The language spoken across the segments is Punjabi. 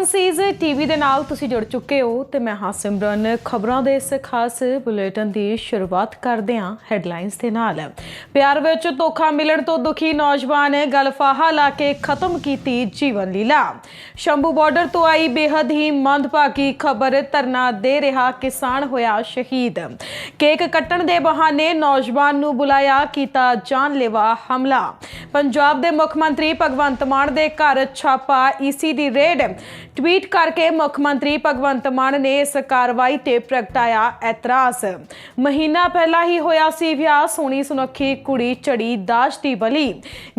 7 ਸੀਜ਼ ਟੀਵੀ ਦੇ ਨਾਲ ਤੁਸੀਂ ਜੁੜ ਚੁੱਕੇ ਹੋ ਤੇ ਮੈਂ ਹਾਂ ਸਿਮਰਨ। ਖਬਰਾਂ ਦੇ ਇਸ ਖਾਸ ਬੁਲੇਟਿਨ ਦੀ ਸ਼ੁਰੂਆਤ ਕਰਦੇ ਹਾਂ ਹੈਡਲਾਈਨਸ ਦੇ ਨਾਲ। ਪਿਆਰ ਵਿੱਚ ਧੋਖਾ ਮਿਲਣ ਤੋਂ ਦੁਖੀ ਨੌਜਵਾਨ ਗਲਫਾਹਾ ਲਾ ਕੇ ਖਤਮ ਕੀਤੀ ਜੀਵਨ ਲੀਲਾ। ਸ਼ੰਭੂ ਬਾਰਡਰ ਤੋਂ ਆਈ ਬੇहद ਹੀ ਮੰਦਭਾਗੀ ਖਬਰ ਧਰਨਾ ਦੇ ਰਿਹਾ ਕਿਸਾਨ ਹੋਇਆ ਸ਼ਹੀਦ। ਕੇਕ ਕੱਟਣ ਦੇ ਬਹਾਨੇ ਨੌਜਵਾਨ ਨੂੰ ਬੁਲਾਇਆ ਕੀਤਾ ਜਾਨਲੇਵਾ ਹਮਲਾ। ਪੰਜਾਬ ਦੇ ਮੁੱਖ ਮੰਤਰੀ ਭਗਵੰਤ ਮਾਨ ਦੇ ਘਰ ਛਾਪਾ ਈਸੀ ਦੀ ਰੇਡ। ਟਵੀਟ ਕਰਕੇ ਮੁੱਖ ਮੰਤਰੀ ਭਗਵੰਤ ਮਾਨ ਨੇ ਇਸ ਕਾਰਵਾਈ ਤੇ ਪ੍ਰਗਟਾਇਆ ਐਤਰਾਜ਼ ਮਹੀਨਾ ਪਹਿਲਾਂ ਹੀ ਹੋਇਆ ਸੀ ਵਿਆਹ, ਸੋਹਣੀ ਸੁਨੱਖੀ ਕੁੜੀ ਚੜੀ ਦਾਜ ਦੀ ਬਲੀ।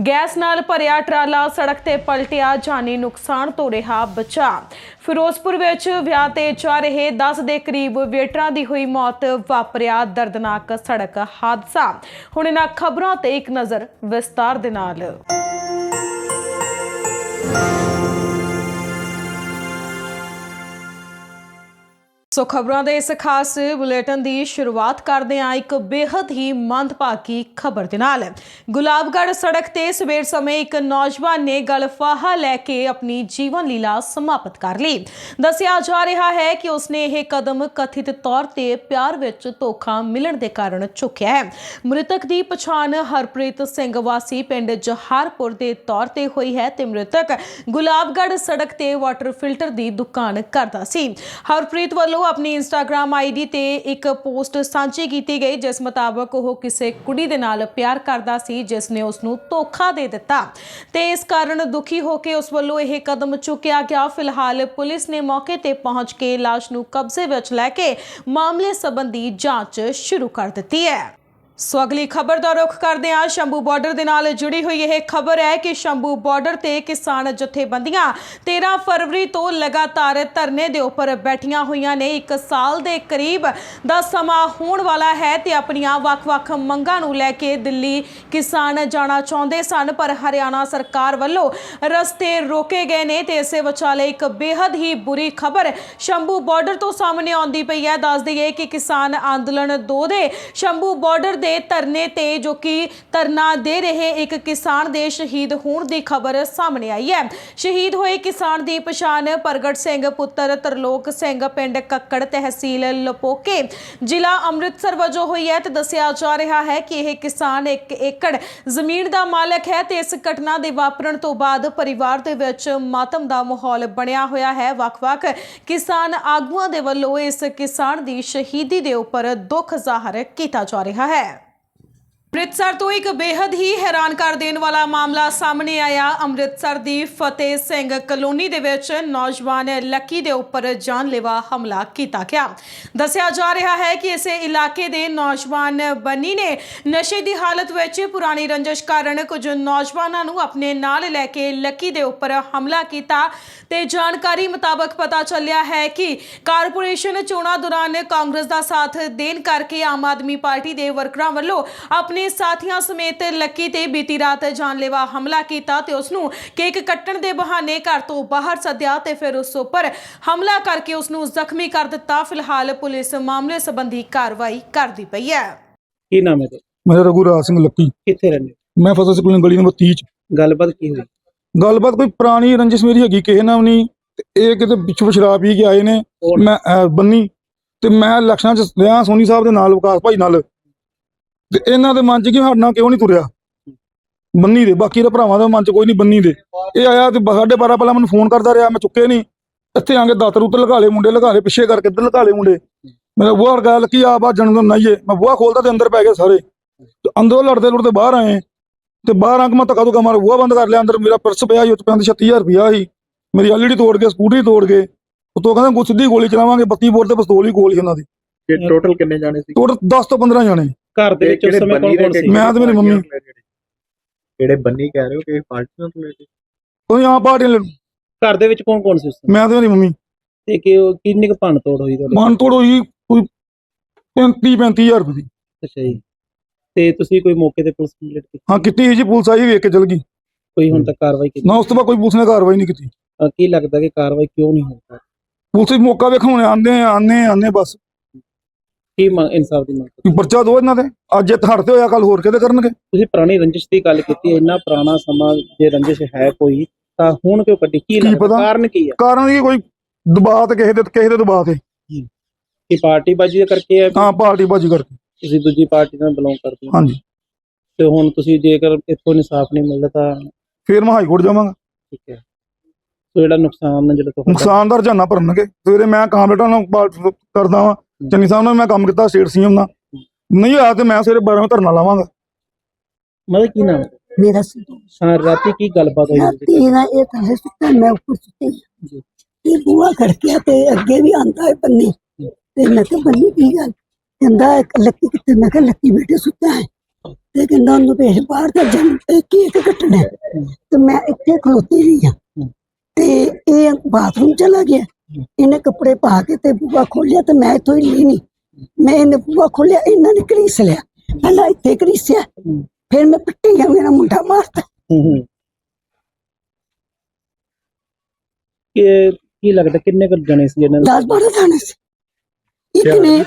ਗੈਸ ਨਾਲ ਭਰਿਆ ਟਰਾਲਾ, ਸੜਕ ਤੇ ਪਲਟਿਆ ਜਾਨੀ ਨੁਕਸਾਨ ਤੋਂ ਰਿਹਾ ਬਚਾ। ਫਿਰੋਜ਼ਪੁਰ ਵਿੱਚ ਵਿਆਹ ਤੇ ਜਾ ਰਹੇ 10 ਦੇ ਕਰੀਬ ਵੇਟਰਾਂ ਦੀ ਹੋਈ ਮੌਤ ਵਾਪਰਿਆ ਦਰਦਨਾਕ ਸੜਕ ਹਾਦਸਾ। ਹੁਣ ਇਹਨਾਂ ਖਬਰਾਂ ਤੇ ਇੱਕ ਨਜ਼ਰ ਵਿਸਤਾਰ ਦੇ ਨਾਲ। ਸੋ ਖਬਰਾਂ ਦੇ ਇਸ ਖਾਸ ਬੁਲੇਟਿਨ ਦੀ ਸ਼ੁਰੂਆਤ ਕਰਦੇ ਹਾਂ ਇੱਕ ਬੇहद ਹੀ ਮੰਦਭਾਗੀ ਖਬਰ ਦੇ ਨਾਲ। ਗੁਲਾਬਗੜ੍ਹ ਸੜਕ ਤੇ ਸਵੇਰ ਸਮੇਂ ਇੱਕ ਨੌਜਵਾਨ ਨੇ ਗਲਫਾਹਾ ਲੈ ਕੇ ਆਪਣੀ ਜੀਵਨ ਲੀਲਾ ਸਮਾਪਤ ਕਰ ਲਈ। ਦੱਸਿਆ ਜਾ ਰਿਹਾ ਹੈ ਕਿ ਉਸਨੇ ਇਹ ਕਦਮ ਕਥਿਤ ਤੌਰ ਤੇ ਪਿਆਰ ਵਿੱਚ ਧੋਖਾ ਮਿਲਣ ਦੇ ਕਾਰਨ ਚੁੱਕਿਆ ਹੈ। ਮ੍ਰਿਤਕ ਦੀ ਪਛਾਣ ਹਰਪ੍ਰੀਤ ਸਿੰਘ ਵਾਸੀ ਪਿੰਡ ਜਹਾਰਪੁਰ ਦੇ ਤੌਰ ਤੇ ਹੋਈ ਹੈ ਤੇ ਮ੍ਰਿਤਕ ਗੁਲਾਬਗੜ੍ਹ ਸੜਕ ਤੇ ਵਾਟਰ ਫਿਲਟਰ ਦੀ ਦੁਕਾਨ ਕਰਦਾ ਸੀ। ਹਰਪ੍ਰੀਤ ਵੱਲੋਂ ਆਪਣੀ ਇੰਸਟਾਗ੍ਰam ਆਈਡੀ ਤੇ ਇੱਕ ਪੋਸਟ ਸਾਂਝੀ ਕੀਤੀ ਗਈ, ਜਿਸ ਮੁਤਾਬਕ ਉਹ ਕਿਸੇ ਕੁੜੀ ਦੇ ਨਾਲ ਪਿਆਰ ਕਰਦਾ ਸੀ, ਜਿਸ ਨੇ ਉਸ ਨੂੰ ਧੋਖਾ ਦੇ ਦਿੱਤਾ। ਤੇ ਇਸ ਕਾਰਨ ਦੁਖੀ ਹੋ ਕੇ ਉਸ ਵੱਲੋਂ ਇਹ ਕਦਮ ਚੁੱਕਿਆ ਗਿਆ। ਫਿਲਹਾਲ ਪੁਲਿਸ ਨੇ ਮੌਕੇ ਤੇ ਪਹੁੰਚ ਕੇ ਲਾਸ਼ ਨੂੰ ਕਬਜ਼ੇ ਵਿੱਚ ਲੈ ਕੇ ਮਾਮਲੇ ਸੰਬੰਧੀ ਜਾਂਚ ਸ਼ੁਰੂ ਕਰ ਦਿੱਤੀ ਹੈ। ਸੋ ਅਗਲੀ ਖਬਰ ਦਾ ਰੁਖ ਕਰਦੇ ਹਾਂ। ਸ਼ੰਭੂ ਬਾਰਡਰ ਦੇ ਨਾਲ ਜੁੜੀ ਹੋਈ ਇਹ ਖਬਰ ਹੈ ਕਿ ਸ਼ੰਭੂ ਬਾਰਡਰ ਤੇ ਕਿਸਾਨ ਜਥੇਬੰਦੀਆਂ 13 ਫਰਵਰੀ ਤੋਂ ਲਗਾਤਾਰ ਧਰਨੇ ਦੇ ਉੱਪਰ ਬੈਠੀਆਂ ਹੋਈਆਂ ਨੇ। ਇੱਕ ਸਾਲ ਦੇ ਕਰੀਬ ਦਾ ਸਮਾਂ ਹੋਣ ਵਾਲਾ ਹੈ ਤੇ ਆਪਣੀਆਂ ਵੱਖ-ਵੱਖ ਮੰਗਾਂ ਨੂੰ ਲੈ ਕੇ ਦਿੱਲੀ ਕਿਸਾਨ ਜਾਣਾ ਚਾਹੁੰਦੇ ਸਨ, ਪਰ ਹਰਿਆਣਾ ਸਰਕਾਰ ਵੱਲੋਂ ਰਸਤੇ ਰੋਕੇ ਗਏ ਨੇ ਤੇ ਇਸੇ ਵਿਚਾਲੇ ਇੱਕ ਬੇहद ਹੀ ਬੁਰੀ ਖਬਰ ਸ਼ੰਭੂ ਬਾਰਡਰ ਤੋਂ ਸਾਹਮਣੇ ਆਉਂਦੀ ਪਈ ਹੈ। ਦੱਸ ਦਈਏ ਕਿ ਕਿਸਾਨ ਅੰਦੋਲਨ 2 ਦੇ ਸ਼ੰਭੂ ਬਾਰਡਰ ਦੇ ਧਰਨੇ ਤੇ ਜੋ ਕਿ ਧਰਨਾ ਦੇ ਰਹੇ ਇੱਕ ਕਿਸਾਨ ਦੇ ਸ਼ਹੀਦ ਹੋਣ ਦੀ ਖਬਰ ਸਾਹਮਣੇ ਆਈ ਹੈ। ਸ਼ਹੀਦ ਹੋਏ ਕਿਸਾਨ ਦੀ ਪਛਾਣ ਪ੍ਰਗਟ ਸਿੰਘ ਪੁੱਤਰ ਤਰਲੋਕ ਸਿੰਘ ਪਿੰਡ ਕੱਕੜ ਤਹਿਸੀਲ ਲਪੋਕੇ। ਜ਼ਿਲ੍ਹਾ ਅੰਮ੍ਰਿਤਸਰ ਵਜੋਂ ਹੋਈ ਹੈ ਤੇ ਦੱਸਿਆ ਜਾ ਰਿਹਾ ਹੈ ਕਿ ਇਹ ਕਿਸਾਨ ਇੱਕ ਏਕੜ ਜ਼ਮੀਨ ਦਾ ਮਾਲਕ ਹੈ ਤੇ ਇਸ ਘਟਨਾ ਦੇ ਵਾਪਰਨ ਤੋਂ ਬਾਅਦ ਪਰਿਵਾਰ ਦੇ ਵਿੱਚ ਮਾਤਮ ਦਾ ਮਾਹੌਲ ਬਣਿਆ ਹੋਇਆ ਹੈ। ਵੱਖ-ਵੱਖ ਕਿਸਾਨ ਆਗੂਆਂ ਦੇ ਵੱਲੋਂ ਇਸ ਕਿਸਾਨ ਦੀ ਸ਼ਹੀਦੀ ਦੇ ਉੱਪਰ ਦੁੱਖ ਜ਼ਾਹਰ ਕੀਤਾ ਜਾ ਰਿਹਾ ਹੈ। ਅੰਮ੍ਰਿਤਸਰ ਤੋਂ ਇੱਕ ਬੇहद ਹੀ ਹੈਰਾਨ ਕਰ ਦੇਣ ਵਾਲਾ ਮਾਮਲਾ ਸਾਹਮਣੇ ਆਇਆ। ਅੰਮ੍ਰਿਤਸਰ ਦੀ ਫਤਿਹ ਸਿੰਘ ਕਲੋਨੀ ਦੇ ਵਿੱਚ ਨੌਜਵਾਨ ਲੱਕੀ ਦੇ ਉੱਪਰ ਜਾਨਲੇਵਾ ਹਮਲਾ ਕੀਤਾ ਗਿਆ। ਦੱਸਿਆ ਜਾ ਰਿਹਾ ਹੈ ਕਿ ਇਸੇ ਇਲਾਕੇ ਦੇ ਨੌਜਵਾਨ ਬੰਨੀ ਨੇ ਨਸ਼ੇ ਦੀ ਹਾਲਤ ਵਿੱਚ ਪੁਰਾਣੀ ਰੰਜਿਸ਼ ਕਾਰਨ ਕੁਝ ਨੌਜਵਾਨਾਂ ਨੂੰ ਆਪਣੇ ਨਾਲ ਲੈ ਕੇ ਲੱਕੀ ਦੇ ਉੱਪਰ ਹਮਲਾ ਕੀਤਾ ਤੇ ਜਾਣਕਾਰੀ ਮੁਤਾਬਕ ਪਤਾ ਚੱਲਿਆ ਹੈ ਕਿ ਕਾਰਪੋਰੇਸ਼ਨ ਚੋਣਾਂ ਦੌਰਾਨ ਕਾਂਗਰਸ ਦਾ ਸਾਥ ਦੇਣ ਕਰਕੇ ਆਮ ਆਦਮੀ ਪਾਰਟੀ ਦੇ ਵਰਕਰਾਂ ਵੱਲੋਂ ਆਪਣੇ ਸਾਥੀਆਂ ਸਮੇਤ ਲੱਕੀ ਤੇ ਬੀਤੀ ਰਾਤ ਜਾਨਲੇਵਾ ਹਮਲਾ ਕੀਤਾ ਤੇ ਉਸ ਨੂੰ ਕੇਕ ਕੱਟਣ ਦੇ ਬਹਾਨੇ ਘਰ ਤੋਂ ਬਾਹਰ ਸੱਦਿਆ ਤੇ ਫਿਰ ਉਸ ਉੱਪਰ ਹਮਲਾ ਕਰਕੇ ਉਸ ਨੂੰ ਜ਼ਖਮੀ ਕਰ ਦਿੱਤਾ। ਫਿਲਹਾਲ ਪੁਲਿਸ ਮਾਮਲੇ ਸੰਬੰਧੀ ਕਾਰਵਾਈ ਕਰਦੀ ਪਈ ਹੈ। ਕੀ ਨਾਮ ਹੈ ਤੇ ਮੇਰਾ ਰਘੂਰਾਜ ਸਿੰਘ ਲੱਕੀ। ਕਿੱਥੇ ਰਹਿੰਦੇ ਮੈਂ ਫਸਲ ਸਕੂਲ ਗਲੀ ਨੰਬਰ 30 ਚ। ਹੋ? ਗੱਲਬਾਤ ਕੀ ਹੋਈ? ਗੱਲਬਾਤ ਕੋਈ ਪੁਰਾਣੀ ਰੰਜਿਸ਼ ਮੇਰੀ ਹੈਗੀ ਕਿਸੇ ਨਾਲ ਵੀ ਨਹੀਂ। ਤੇ ਇਹ ਕਿਤੇ ਪਿੱਛੋਂ ਸ਼ਰਾਬ ਪੀ ਕੇ ਆਏ ਨੇ। ਕੌਣ? ਮੈਂ ਅਹ, ਬੰਨੀ। ਤੇ ਮੈਂ ਇਲੈਕਸ਼ਨਾਂ ਚ ਰਿਹਾ ਸੋਨੀ ਸਾਹਿਬ ਦੇ ਨਾਲ ਵਿਕਾਸ ਭਾਈ ਨਾਲ। ਤੇ ਇਹਨਾਂ ਦੇ ਮਨ ਚ ਕਿ ਸਾਡੇ ਨਾਲ ਕਿਉਂ ਨਹੀਂ ਤੁਰਿਆ? ਬੰਨੀ ਦੇ ਬਾਕੀ ਦੇ ਭਰਾਵਾਂ ਦੇ ਮਨ ਚ ਕੋਈ ਨਹੀਂ ਬੰਨੀ ਦੇ। ਇਹ ਆਇਆ ਤੇ ਬ- ਸਾਢੇ 12 ਪਹਿਲਾਂ ਮੈਨੂੰ ਫੋਨ ਕਰਦਾ ਰਿਹਾ ਮੈਂ ਚੁੱਕੇ ਨਹੀਂ। ਇੱਥੇ ਆ ਕੇ ਦਾਤਰ ਉੱਤੇ ਲਗਾ ਲਏ ਮੁੰਡੇ ਲਗਾ ਲਏ ਪਿੱਛੇ ਕਰਕੇ ਇੱਧਰ ਲਗਾ ਲਏ ਮੁੰਡੇ। ਮੇਰਾ ਬੂਹਾ ਗੱਲ ਕੀ ਆ ਬਾ ਜਨਮ ਨਾਈਏ ਮੈਂ ਬੂਹਾ ਖੋਲਦਾ ਤੇ ਅੰਦਰ ਪੈ ਗਏ ਸਾਰੇ। ਤੇ ਅੰਦਰੋਂ ਲੜਦੇ ਲੜਦੇ ਬਾਹਰ ਆਏ। ਤੇ ਬਾਹਰ ਆ ਕੇ ਮੈਂ ਧੱਕਾ ਧੁੱਕਾ ਮਾਰ ਬੂਹਾ ਬੰਦ ਕਰ ਲਿਆ ਅੰਦਰ ਮੇਰਾ ਪਰਸ ਪਿਆ ਸੀ ਉੱਤੇ ਪੈਂਦੀ 36000 ਰੁਪਇਆ ਸੀ। ਮੇਰੀ ਐਲਈਡੀ ਤੋੜ ਕੇ ਸਕੂਟਰੀ ਤੋੜ ਕੇ। ਉਤੋਂ ਕਹਿੰਦਾ ਸਿੱਧੀ ਗੋਲੀ ਚਲਾਵਾਂਗੇ 32 ਬੋਰ ਤੇ ਪਿਸਤੌਲ ਹੀ ਗੋਲੀ ਉਹਨਾਂ ਦੀ। ਤੇ ਟੋਟਲ ਕਿੰਨੇ ਜਾਣੇ ਸੀ? ਟੋਟਲ 10 ਤੋਂ 15 ਜਾਣੇ। ਘਰ ਦੇ ਵਿੱਚ ਉਸ ਸਮੇਂ ਕੌਣ ਕੌਣ ਸੀ? ਮੈਂ ਤੇ ਮੇਰੀ ਮੰਮੀ। ਜਿਹੜੇ ਬੰਨੀ ਕਹਿ ਰਹੇ ਹੋ ਕਿ ਪਾਰਟੀਆਂ ਤੋਂ ਰਿਲੇਟਡ ਕੋਈ ਆ ਪਾਰਟੀ ਘਰ ਦੇ ਵਿੱਚ ਕੌਣ ਕੌਣ ਸੀ ਉਸ ਸਮੇਂ? ਮੈਂ ਤੇ ਮੇਰੀ ਮੰਮੀ। ਤੇ ਕਿ ਉਹ ਕਿੰਨੀ ਕੁ ਭੰਨ ਤੋੜ ਹੋਈ ਤੁਹਾਡੇ? ਮਨ ਤੋੜ ਹੋਈ ਕੋਈ 35 35000 ਰੁਪਏ ਦੀ। ਅੱਛਾ ਜੀ। ਤੇ ਤੁਸੀਂ ਕੋਈ ਮੌਕੇ ਤੇ ਪੁਲਿਸ ਕੰਪਲੀਟ ਕੀਤੀ? ਹਾਂ ਕੀਤੀ ਸੀ ਜੀ ਪੁਲਿਸ ਆਈ ਵੇਖ ਕੇ ਚਲ ਗਈ। ਕੋਈ ਹੁਣ ਤੱਕ ਕਾਰਵਾਈ ਕੀਤੀ? ਨਾ ਉਸ ਤੋਂ ਬਾਅਦ ਕੋਈ ਪੁਲਿਸ ਨੇ ਕਾਰਵਾਈ ਨਹੀਂ ਕੀਤੀ। ਕੀ ਲੱਗਦਾ ਕਿ ਕਾਰਵਾਈ ਕਿਉਂ ਨਹੀਂ ਹੋਈ? ਪੁਲਿਸ ਮੌਕਾ ਵੇਖਾਉਣੇ ਆਂਦੇ ਆਨੇ ਆਨੇ ਬਸ। ਕੀ ਮੰਗ ਇਨਸਾਫ ਦੀ ਮੰਗ ਕਰਦੇ? ਪਰਚਾ ਦੋ ਇਹਨਾਂ ਦੇ। ਅੱਜ ਇਹ ਹੜਤੇ ਹੋਇਆ ਕੱਲ ਹੋਰ ਕਿਤੇ ਕਰਨਗੇ? ਤੁਸੀਂ ਪੁਰਾਣੀ ਰੰਜਿਸ਼ ਦੀ ਗੱਲ ਕੀਤੀ ਹੈ, ਇੰਨਾ ਪੁਰਾਣਾ ਸਮਾਂ ਜੇ ਰੰਜਿਸ਼ ਹੈ ਕੋਈ ਤਾਂ ਹੁਣ ਕਿਉਂ ਕੱਢੀ? ਕੀ ਕੀ ਲੱਗਦਾ? ਪਤਾ? ਕਾਰਨ ਕੀ ਹੈ? ਕਾਰਨ ਇਹ ਕੋਈ ਦਬਾਅ ਤੇ ਕਿਸੇ ਦੇ ਕਿਸੇ ਦੇ ਦਬਾਅ ਤੇ। ਕਿ? ਪਾਰਟੀ ਬਾਜੀ ਦਾ ਕਰਕੇ ਹੈ? ਹਾਂ ਪਾਰਟੀ ਬਾਜੀ ਕਰਕੇ। ਤੁਸੀਂ ਦੂਜੀ ਪਾਰਟੀ ਨਾਲ ਬਿਲੋਂਗ ਕਰਦੇ ਹੋ। ਹਾਂਜੀ। ਤੇ ਹੁਣ ਤੁਸੀਂ ਜੇਕਰ ਇੱਥੋਂ ਇਨਸਾਫ ਨਹੀਂ ਮਿਲਦਾ ਤਾਂ ਫੇਰ ਮੈਂ ਹਾਈ ਕੋਰਟ ਜਾਵਾਂਗਾ। ਠੀਕ ਹੈ। ਸੋ ਜਿਹੜਾ ਨੁਕਸਾਨ ਜਿਹੜਾ ਤੁਹਾਡਾ ਨੁਕਸਾਨ ਦਾ ਰੁਝਾਨਾ ਭਰਨਗੇ। ਸਵੇਰੇ ਮੈਂ ਕਾਮਰੇਟਾਂ ਨਾਲ ਬਾਤ ਕਰਦਾ ਵਾਂ। ਚੰਨੀ ਸਾਹਿਬ ਨਾਲ ਮੈਂ ਕੰਮ ਕੀਤਾ ਸਟੇਟ ਸੀਐਮ ਨਾਲ। ਨਹੀਂ ਹੋਇਆ ਤੇ ਮੈਂ ਸਵੇਰੇ 12 ਵਜੇ ਧਰਨਾ ਲਾਵਾਂਗਾ। ਮਤਲਬ ਕੀ ਨਾਮ? ਹੈ? ਮੇਰਾ ਹਾਂ ਰਾਤੀ ਕੀ ਗੱਲਬਾਤ ਹੋਈ? ਉਹਦੇ ਰਾਤੀ ਨਾ ਇਹ ਥੱਲੇ ਸੁੱਤਾ ਮੈਂ ਉੱਪਰ ਸੁੱਤੀ। ਤੇ ਬੂਆ ਖੜਕਿਆ ਤੇ ਅੱਗੇ ਵੀ ਆਂਦਾ ਹੈ ਬੰਨੀ। ਤੇ ਮੈਂ ਕਿਹਾ ਬੰਨੀ ਕੀ ਗੱਲ? ਕਹਿੰਦਾ ਇੱਕ ਲੱਕੀ ਕਿੱਥੇ? ਮੈਂ ਕਿਹਾ ਲੱਕੀ ਬੇਟੇ ਸੁੱਤਾ ਹੈ। ਤੇ ਕਹਿੰਦਾ ਉਹਨੂੰ ਭੇਜ ਬਾਹਰ ਤਾਂ ਜਨ ਕੇਕ ਕੱਟਣਾ ਹੈ। ਤੇ ਮੈਂ ਇੱਥੇ ਖਲੋਤੀ ਰਹੀ ਹਾਂ। ਤੇ ਇਹ ਬਾਥਰੂਮ ਚਲਾ ਗਿਆ। ਇਹਨੇ ਕੱਪੜੇ ਪਾ ਕੇ ਤੇ ਬੂਆ ਖੋਲਿਆ ਤੇ ਮੈਂ ਇੱਥੋਂ ਹੀ ਲਈ ਨਹੀਂ। ਮੈਂ ਇਹਨੇ ਬੂਆ ਖੋਲਿਆ ਇਹਨਾਂ ਨੇ ਕਰੀਸ ਲਿਆ। ਪਹਿਲਾਂ ਇੱਥੇ ਕਰੀਸਿਆ ਫਿਰ ਮੈਂ ਪਿੱਟੀ ਗਿਆ ਮੇਰਾ ਮੁੰਡਾ ਮਾਰਤਾ। ਕਿ ਕੀ ਲੱਗਦਾ ਕਿੰਨੇ ਕੁ ਜਣੇ ਸੀ ਇਹਨਾਂ ਦੇ? 10 12 ਜਾਣੇ ਸੀ। ਇੱਕ ਨੇ?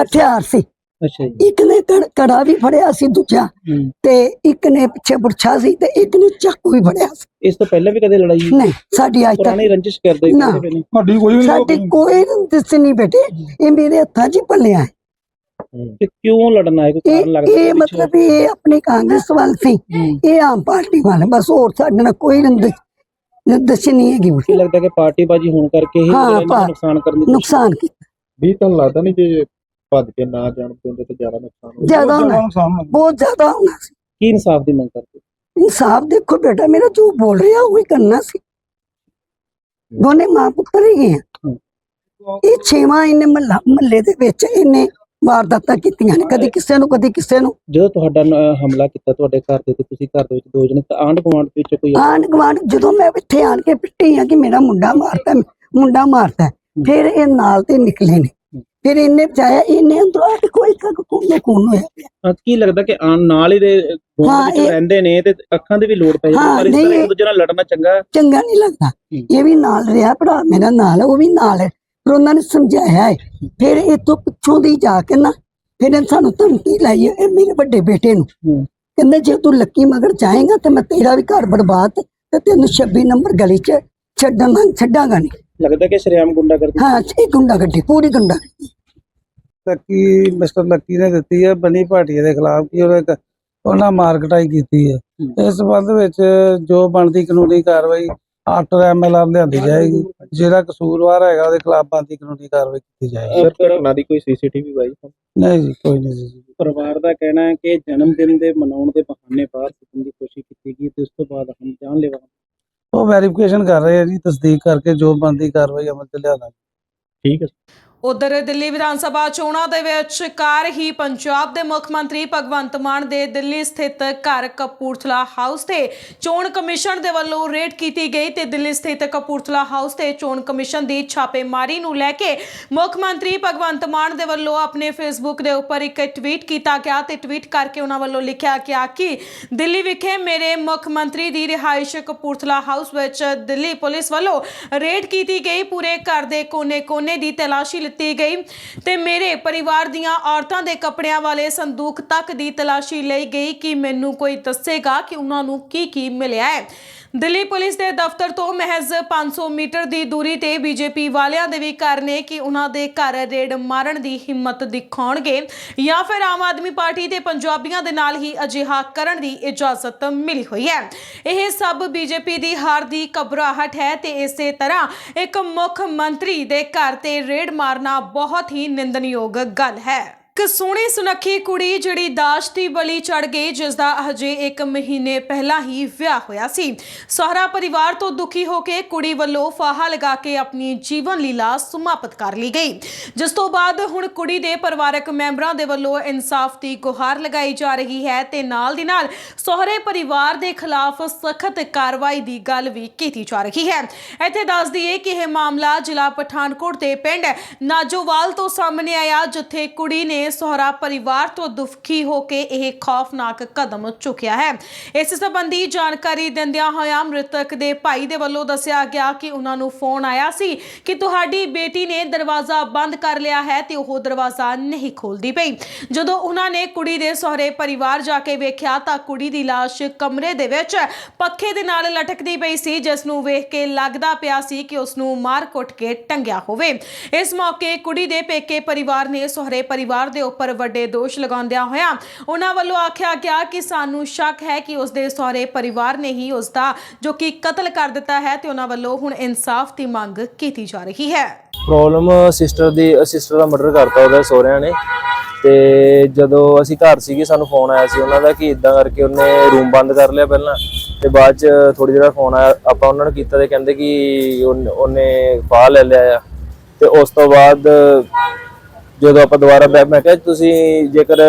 ਹਥਿਆਰ ਸੀ। ਅੱਛਾ ਜੀ। ਇੱਕ ਨੇ ਕੜ- ਕੜਾ ਵੀ ਫੜਿਆ ਸੀ ਦੂਜਾ ਹੂੰ। ਤੇ ਇੱਕ ਨੇ ਪਿੱਛੇ ਬੁਰਛਾ ਸੀ ਤੇ ਇੱਕ ਨੇ ਚਾਕੂ ਵੀ ਫੜਿਆ ਸੀ। ਇਸ ਤੋਂ ਪਹਿਲਾਂ ਵੀ ਕਦੇ ਲੜਾਈ? ਨਹੀਂ ਸਾਡੀ ਅੱਜ ਤੱਕ ਪੁਰਾਣੀ ਰੰਜਿਸ਼ ਕਰਦੇ ਨਾ। ਵੇਲੇ? ਸਾਡੀ ਕੋਈ ਵੀ ਨਹੀਂ ਸਾਡੀ ਕੋਈ ਦਿਸ ਨਹੀਂ ਬੇਟੇ। ਇਹ ਮੇਰੇ ਹੱਥਾਂ 'ਚ ਹੀ ਪਲਿਆ ਹੈ। ਤੇ ਕਿਉਂ ਲੜਨਾ ਹੈ? ਕੋਈ ਇਹ ਕਾਰਨ ਲੱਗਦਾ ਇਹ ਪਿੱਛੋਂ? ਮਤਲਬ ਵੀ ਇਹ ਆਪਣੀ ਕਾਂਗਰਸ ਵੱਲ ਸੀ। ਹੂੰ। ਇਹ ਆਮ ਪਾਰਟੀ ਵੱਲ। ਬਸ ਹੋਰ ਸਾਡੇ ਨਾਲ ਕੋਈ ਨਿਰਦਸ਼ ਨਹੀਂ ਹੈਗੀ ਕੀ ਲੱਗਦਾ ਕਿ ਪਾਰਟੀ ਬਾਜੀ ਹੋਣ ਕਰਕੇ ਹੀ ਹਾਂ, ਜਿਹੜਾ ਇਹਨਾਂ ਦਾ ਪਾ- ਨੁਕਸਾਨ ਕਰਨ ਦੀ ਨੁਕਸਾਨ ਕੀਤਾ। ਵੀ ਤੁਹਾਨੂੰ ਲੱਗਦਾ ਨਹੀਂ ਜੇ ਭੱਜ ਕੇ ਨਾ ਜਾਣ ਦਿੰਦੇ ਤਾਂ ਜ਼ਿਆਦਾ ਨੁਕਸਾਨ ਹੋਊ ਜ਼ਿਆਦਾ ਹੋਣਾ। ਬਹੁਤ ਜ਼ਿਆਦਾ ਹੋਣਾ ਸੀ। ਕੀ ਇਨਸਾਫ ਦੀ ਮੰਗ ਕਰਦੇ? ਇਨਸਾਫ ਦੇਖੋ ਬੇਟਾ ਮੇਰਾ ਜੋ ਬੋਲ ਰਿਹਾ ਉਹ ਹੀ ਕਰਨਾ ਸੀ। ਦੋਨੇ ਮਾਂ ਪੁੱਤਰ ਹੀ ਹੂੰ। ਇਹ ਛੇਵਾਂ ਇਹਨੇ ਮਹੱਲਾ ਦੇ ਵਿੱਚ ਇਹਨੇ ਵਾਰਦਾਤਾਂ ਕੀਤੀਆਂ ਨੇ ਕਦੀ ਕਿਸੇ ਨੂੰ ਕਦੀ ਕਿਸੇ ਨੂੰ। ਜਦੋਂ ਤੁਹਾਡਾ ਨ- ਹਮਲਾ ਕੀਤਾ ਤੁਹਾਡੇ ਘਰ ਦੇ ਤੇ ਤੁਸੀਂ ਘਰ ਦੇ ਵਿੱਚ ਦੋ ਜਣੇ ਤਾਂ ਆਂਢ ਗੁਆਂਢ ਵਿੱਚ ਕੋਈ ਆਂਢ ਗੁਆਂਢ ਜਦੋਂ ਮੈਂ ਇੱਥੇ ਆਣ ਕੇ ਪਿੱਟੀ ਆ ਕਿ ਮੇਰਾ ਮੁੰਡਾ ਮਾਰਤਾ ਮੁੰਡਾ ਮਾਰਤਾ ਫਿਰ ਇਹ ਨਾਲ ਤੇ ਨਿਕਲੇ ਨੇ। ਫਿਰ ਇਹਨੇ ਬਚਾਇਆ ਇਹਨੇ ਅੰਦਰੋਂ ਆ ਕੇ ਕੋਈ ਤੱਕ ਕੋਨੇ ਕੋਨ ਹੋਇਆ ਪਿਆ। ਹਾਂ, ਕੀ ਲੱਗਦਾ ਕਿ ਨਾਲ ਹੀ ਦੇ ਗੁਆਂਢ ਹਾਂ, ਵਿੱਚ ਇਹ- ਰਹਿੰਦੇ ਨੇ ਤੇ ਅੱਖਾਂ ਦੀ ਵੀ ਲੋੜ ਪੈ ਜਾਂਦੀ ਹਾਂ, ਪਰ ਇਸ ਤਰ੍ਹਾਂ ਨਹੀਂ, ਇੱਕ ਦੂਜੇ ਨਾਲ ਲੜਨਾ ਚੰਗਾ ਚੰਗਾ ਨਹੀਂ ਲੱਗਦਾ। ਇਹ ਵੀ ਨਾਲ ਰਿਹਾ ਭਰਾ ਮੇਰਾ ਨਾਲ ਉਹ ਵੀ ਨਾਲ ਹੈ। ਪਰ ਉਹਨਾਂ ਨੇ ਸਮਝਾਇਆ ਹੈ। ਫਿਰ ਇਤੋਂ ਪਿੱਛੋਂ ਦੀ ਜਾ ਕੇ ਨਾ ਫਿਰ ਇਹਨੇ ਸਾਨੂੰ ਧਮਕੀ ਲਾਈ ਹੈ ਇਹ ਮੇਰੇ ਵੱਡੇ ਬੇਟੇ ਨੂੰ। ਹੂੰ। ਕਹਿੰਦੇ ਜੇ ਤੂੰ ਲੱਕੀ ਮਗਰ ਜਾਏਗਾ ਤੇ ਮੈਂ ਤੇਰਾ ਵੀ ਘਰ ਬਰਬਾਦ ਤੇ ਤੈਨੂੰ 26 ਨੰਬਰ ਗਲੀ 'ਚ ਛੱਡਾਂਗਾ ਛੱਡਾਂਗਾ ਨਹੀਂ ਲੱਗਦਾ ਕਿ ਸ਼ਰਿਆਮ ਗੁੰਡਾ ਕਰਦੀ ਹਾਂ ਇਹ ਗੁੰਡਾ ਗੱਡੀ ਪੂਰੀ ਗੁੰਡਾ ਲੱਕੀ ਮਿਸਟਰ ਲੱਕੀ ਨੇ ਦਿੱਤੀ ਹੈ ਬਨੀ ਭਾਟੀਆ ਦੇ ਖਿਲਾਫ ਕਿ ਉਹਨੇ ਉਹਨਾਂ ਮਾਰਕਟਾਈ ਕੀਤੀ ਹੈ। ਇਸ ਸੰਬੰਧ ਵਿੱਚ ਜੋ ਬਣਦੀ ਕਾਨੂੰਨੀ ਕਾਰਵਾਈ ਆਫਟਰ ਐਮਐਲਆਰ ਲਿਆਂਦੀ ਜਾਏਗੀ। ਜਿਹੜਾ ਕਸੂਰਵਾਰ ਹੈਗਾ ਉਹਦੇ ਖਿਲਾਫ ਬਣਦੀ ਕਾਨੂੰਨੀ ਕਾਰਵਾਈ ਕੀਤੀ ਜਾਏਗੀ। ਸਰ ਘਟਨਾ ਦੀ ਕੋਈ ਸੀਸੀਟੀਵੀ ਬਾਈ ਨਹੀਂ ਜੀ ਕੋਈ ਨਹੀਂ ਜੀ। ਪਰਿਵਾਰ ਦਾ ਕਹਿਣਾ ਹੈ ਕਿ ਜਨਮ ਦਿਨ ਦੇ ਮਨਾਉਣ ਦੇ ਬਹਾਨੇ ਬਾਹਰ ਸੁੱਟਣ ਦੀ ਕੋਸ਼ਿਸ਼ ਕੀਤੀ ਗਈ ਤੇ ਉਸ ਤੋਂ ਬਾਅਦ ਹਮ ਜਾਨ ਲੈਵਾ ਉਹ ਵੈਰੀਫਿਕੇਸ਼ਨ ਕਰ ਰਹੇ ਆ ਜੀ ਤਸਦੀਕ ਕਰਕੇ ਜੋ ਬਣਦੀ ਕਾਰਵਾਈ ਅਮਲ ਚ ਲਿਆਣਾ ਠੀਕ ਹੈ। ਉਧਰ ਦਿੱਲੀ ਵਿਧਾਨ ਸਭਾ ਚੋਣਾਂ ਦੇ ਵਿੱਚ ਕਾਰ ਹੀ ਪੰਜਾਬ ਦੇ ਮੁੱਖ ਮੰਤਰੀ ਭਗਵੰਤ ਮਾਨ ਦੇ ਦਿੱਲੀ ਸਥਿਤ ਘਰ ਕਪੂਰਥਲਾ ਹਾਊਸ ਤੇ ਚੋਣ ਕਮਿਸ਼ਨ ਦੇ ਵੱਲੋਂ ਰੇਡ ਕੀਤੀ ਗਈ ਤੇ ਦਿੱਲੀ ਸਥਿਤ ਕਪੂਰਥਲਾ ਹਾਊਸ ਤੇ ਚੋਣ ਕਮਿਸ਼ਨ ਦੀ ਛਾਪੇਮਾਰੀ ਨੂੰ ਲੈ ਕੇ ਮੁੱਖ ਮੰਤਰੀ ਭਗਵੰਤ ਮਾਨ ਦੇ ਵੱਲੋਂ ਆਪਣੇ ਫੇਸਬੁੱਕ ਦੇ ਉੱਪਰ ਇੱਕ ਟਵੀਟ ਕੀਤਾ ਗਿਆ ਤੇ ਟਵੀਟ ਕਰਕੇ ਉਹਨਾਂ ਵੱਲੋਂ ਲਿਖਿਆ ਗਿਆ ਕਿ ਦਿੱਲੀ ਵਿਖੇ ਮੇਰੇ ਮੁੱਖ ਮੰਤਰੀ ਦੀ ਰਿਹਾਇਸ਼ ਕਪੂਰਥਲਾ ਹਾਊਸ ਵਿੱਚ ਦਿੱਲੀ ਪੁਲਿਸ ਵੱਲੋਂ ਰੇਡ ਕੀਤੀ ਗਈ। ਪੂਰੇ ਘਰ ਦੇ ਕੋਨੇ-ਕੋਨੇ ਦੀ ਤਲਾਸ਼ੀ ਲਿੱਤੀ ਗਈ ਤੇ ਮੇਰੇ ਪਰਿਵਾਰ ਦੀਆਂ ਔਰਤਾਂ ਦੇ ਕੱਪੜਿਆਂ ਵਾਲੇ ਸੰਦੂਕ ਤੱਕ ਦੀ ਤਲਾਸ਼ੀ ਲਈ ਗਈ ਕਿ ਮੈਨੂੰ ਕੋਈ ਦੱਸੇਗਾ ਕਿ ਉਹਨਾਂ ਨੂੰ ਕੀ ਕੀ ਮਿਲਿਆ ਹੈ। ਦਿੱਲੀ ਪੁਲਿਸ ਦੇ ਦਫ਼ਤਰ ਤੋਂ ਮਹਿਜ਼ 500 ਮੀਟਰ ਦੀ ਦੂਰੀ ਤੇ ਬੀਜੇਪੀ ਵਾਲਿਆਂ ਦੇ ਵੀ ਘਰ ਨੇ ਕਿ ਉਹਨਾਂ ਦੇ ਘਰ ਰੇਡ ਮਾਰਨ ਦੀ ਹਿੰਮਤ ਦਿਖਾਉਣਗੇ ਜਾਂ ਫਿਰ ਆਮ ਆਦਮੀ ਪਾਰਟੀ ਦੇ ਪੰਜਾਬੀਆਂ ਦੇ ਨਾਲ ਹੀ ਅਜਿਹਾ ਕਰਨ ਦੀ ਇਜਾਜ਼ਤ ਮਿਲੀ ਹੋਈ ਹੈ। ਇਹ ਸਭ ਬੀਜੇਪੀ ਦੀ ਹਾਰ ਦੀ ਘਬਰਾਹਟ ਹੈ ਤੇ ਇਸੇ ਤਰ੍ਹਾਂ ਇੱਕ ਮੁੱਖ ਮੰਤਰੀ ਦੇ ਘਰ ਤੇ ਰੇਡ ਮਾਰਨਾ ਬਹੁਤ ਹੀ ਨਿੰਦਣਯੋਗ ਗੱਲ ਹੈ। ਇੱਕ ਸੋਹਣੀ ਸੁਨੱਖੀ ਕੁੜੀ ਜਿਹੜੀ ਦਾਜ ਦੀ ਬਲੀ ਚੜ ਗਈ ਜਿਸ ਦਾ ਹਜੇ 1 ਮਹੀਨੇ ਪਹਿਲਾਂ ਹੀ ਵਿਆਹ ਹੋਇਆ ਸੀ। ਸਹੁਰਾ ਪਰਿਵਾਰ ਤੋਂ ਦੁਖੀ ਹੋ ਕੇ ਕੁੜੀ ਵੱਲੋਂ ਫਾਹਾ ਲਗਾ ਕੇ ਆਪਣੀ ਜੀਵਨ ਲੀਲਾ ਸਮਾਪਤ ਕਰ ਲਈ ਗਈ। ਜਿਸ ਤੋਂ ਬਾਅਦ ਹੁਣ ਕੁੜੀ ਦੇ ਪਰਿਵਾਰਕ ਮੈਂਬਰਾਂ ਦੇ ਵੱਲੋਂ ਇਨਸਾਫ ਦੀ ਗੁਹਾਰ ਲਗਾਈ ਜਾ ਰਹੀ ਹੈ ਤੇ ਨਾਲ ਦੀ ਨਾਲ ਸਹੁਰੇ ਪਰਿਵਾਰ ਦੇ ਖਿਲਾਫ ਸਖਤ ਕਾਰਵਾਈ ਦੀ ਗੱਲ ਵੀ ਕੀਤੀ ਜਾ ਰਹੀ ਹੈ। ਇੱਥੇ ਦੱਸ ਦਈਏ ਕਿ ਇਹ ਮਾਮਲਾ ਜ਼ਿਲ੍ਹਾ ਪਠਾਨਕੋਟ ਦੇ ਪਿੰਡ ਨਾਜੋਵਾਲ ਤੋਂ ਸਾਹਮਣੇ ਆਇਆ, ਜਿੱਥੇ ਕੁੜੀ ਨੇ ਨੇ ਸਹੁਰਾ ਪਰਿਵਾਰ ਤੋਂ ਦੁਖੀ ਹੋ ਕੇ ਇਹ ਖੌਫਨਾਕ ਕਦਮ ਚੁੱਕਿਆ ਹੈ। ਇਸ ਸੰਬੰਧੀ ਜਾਣਕਾਰੀ ਦਿੰਦਿਆਂ ਹੋਇਆਂ ਮ੍ਰਿਤਕ ਦੇ ਭਾਈ ਦੇ ਵੱਲੋਂ ਦੱਸਿਆ ਗਿਆ ਕਿ ਉਹਨਾਂ ਨੂੰ ਫੋਨ ਆਇਆ ਸੀ ਕਿ ਤੁਹਾਡੀ ਬੇਟੀ ਨੇ ਦਰਵਾਜ਼ਾ ਬੰਦ ਕਰ ਲਿਆ ਹੈ ਤੇ ਉਹ ਦਰਵਾਜ਼ਾ ਨਹੀਂ ਖੋਲਦੀ ਪਈ। ਜਦੋਂ ਉਹਨਾਂ ਨੇ ਕੁੜੀ ਦੇ ਸਹੁਰੇ ਪਰਿਵਾਰ ਜਾ ਕੇ ਵੇਖਿਆ ਤਾਂ ਕੁੜੀ ਦੀ ਲਾਸ਼ ਕਮਰੇ ਦੇ ਵਿੱਚ ਪੱਖੇ ਦੇ ਨਾਲ ਲਟਕਦੀ ਪਈ ਸੀ, ਜਿਸ ਨੂੰ ਵੇਖ ਕੇ ਲੱਗਦਾ ਪਿਆ ਸੀ ਕਿ ਉਸ ਨੂੰ ਮਾਰ ਕੁੱਟ ਕੇ ਟੰਗਿਆ ਹੋਵੇ। ਇਸ ਮੌਕੇ ਕੁੜੀ ਦੇ ਪੇਕੇ ਪਰਿਵਾਰ ਨੇ ਸਹੁਰੇ ਪਰਿਵਾਰ ਦੇ ਉੱਪਰ ਵੱਡੇ ਦੋਸ਼ ਲਗਾਉਂਦਿਆਂ ਹੋਇਆਂ ਉਹਨਾਂ ਵੱਲੋਂ ਆਖਿਆ ਗਿਆ ਕਿ ਸਾਨੂੰ ਸ਼ੱਕ ਹੈ ਕਿ ਉਸ ਦੇ ਸਹੁਰੇ ਪਰਿਵਾਰ ਨੇ ਹੀ ਉਸ ਦਾ ਜੋ ਕਿ ਕਤਲ ਕਰ ਦਿੱਤਾ ਹੈ ਤੇ ਉਹਨਾਂ ਵੱਲੋਂ ਹੁਣ ਇਨਸਾਫ ਦੀ ਮੰਗ ਕੀਤੀ ਜਾ ਰਹੀ ਹੈ। ਪ੍ਰੋਬਲਮ ਸਿਸਟਰ ਦੀ ਸਿਸਟਰ ਦਾ ਮਰਡਰ ਕਰਤਾ ਉਹਦੇ ਸਹੁਰਿਆਂ ਨੇ ਤੇ ਜਦੋਂ ਅਸੀਂ ਘਰ ਸੀਗੇ ਸਾਨੂੰ ਫੋਨ ਆਇਆ ਸੀ ਉਹਨਾਂ ਦਾ ਕਿ ਇਦਾਂ ਕਰਕੇ ਉਹਨੇ ਰੂਮ ਬੰਦ ਕਰ ਲਿਆ ਪਹਿਲਾਂ ਤੇ ਬਾਅਦ ਚ ਥੋੜੀ ਦੇਰ ਫੋਨ ਆਇਆ, ਆਪਾਂ ਉਹਨਾਂ ਨੂੰ ਕੀਤਾ ਤੇ ਕਹਿੰਦੇ ਕਿ ਉਹਨੇ ਫਾਹ ਲੈ ਲਿਆ ਆ ਤੇ ਉਸ ਤੋਂ ਬਾਅਦ ਜਦੋਂ ਆਪਾਂ ਦੁਬਾਰਾ ਬੈ ਮੈਂ ਕਿਹਾ ਤੁਸੀਂ ਜੇਕਰ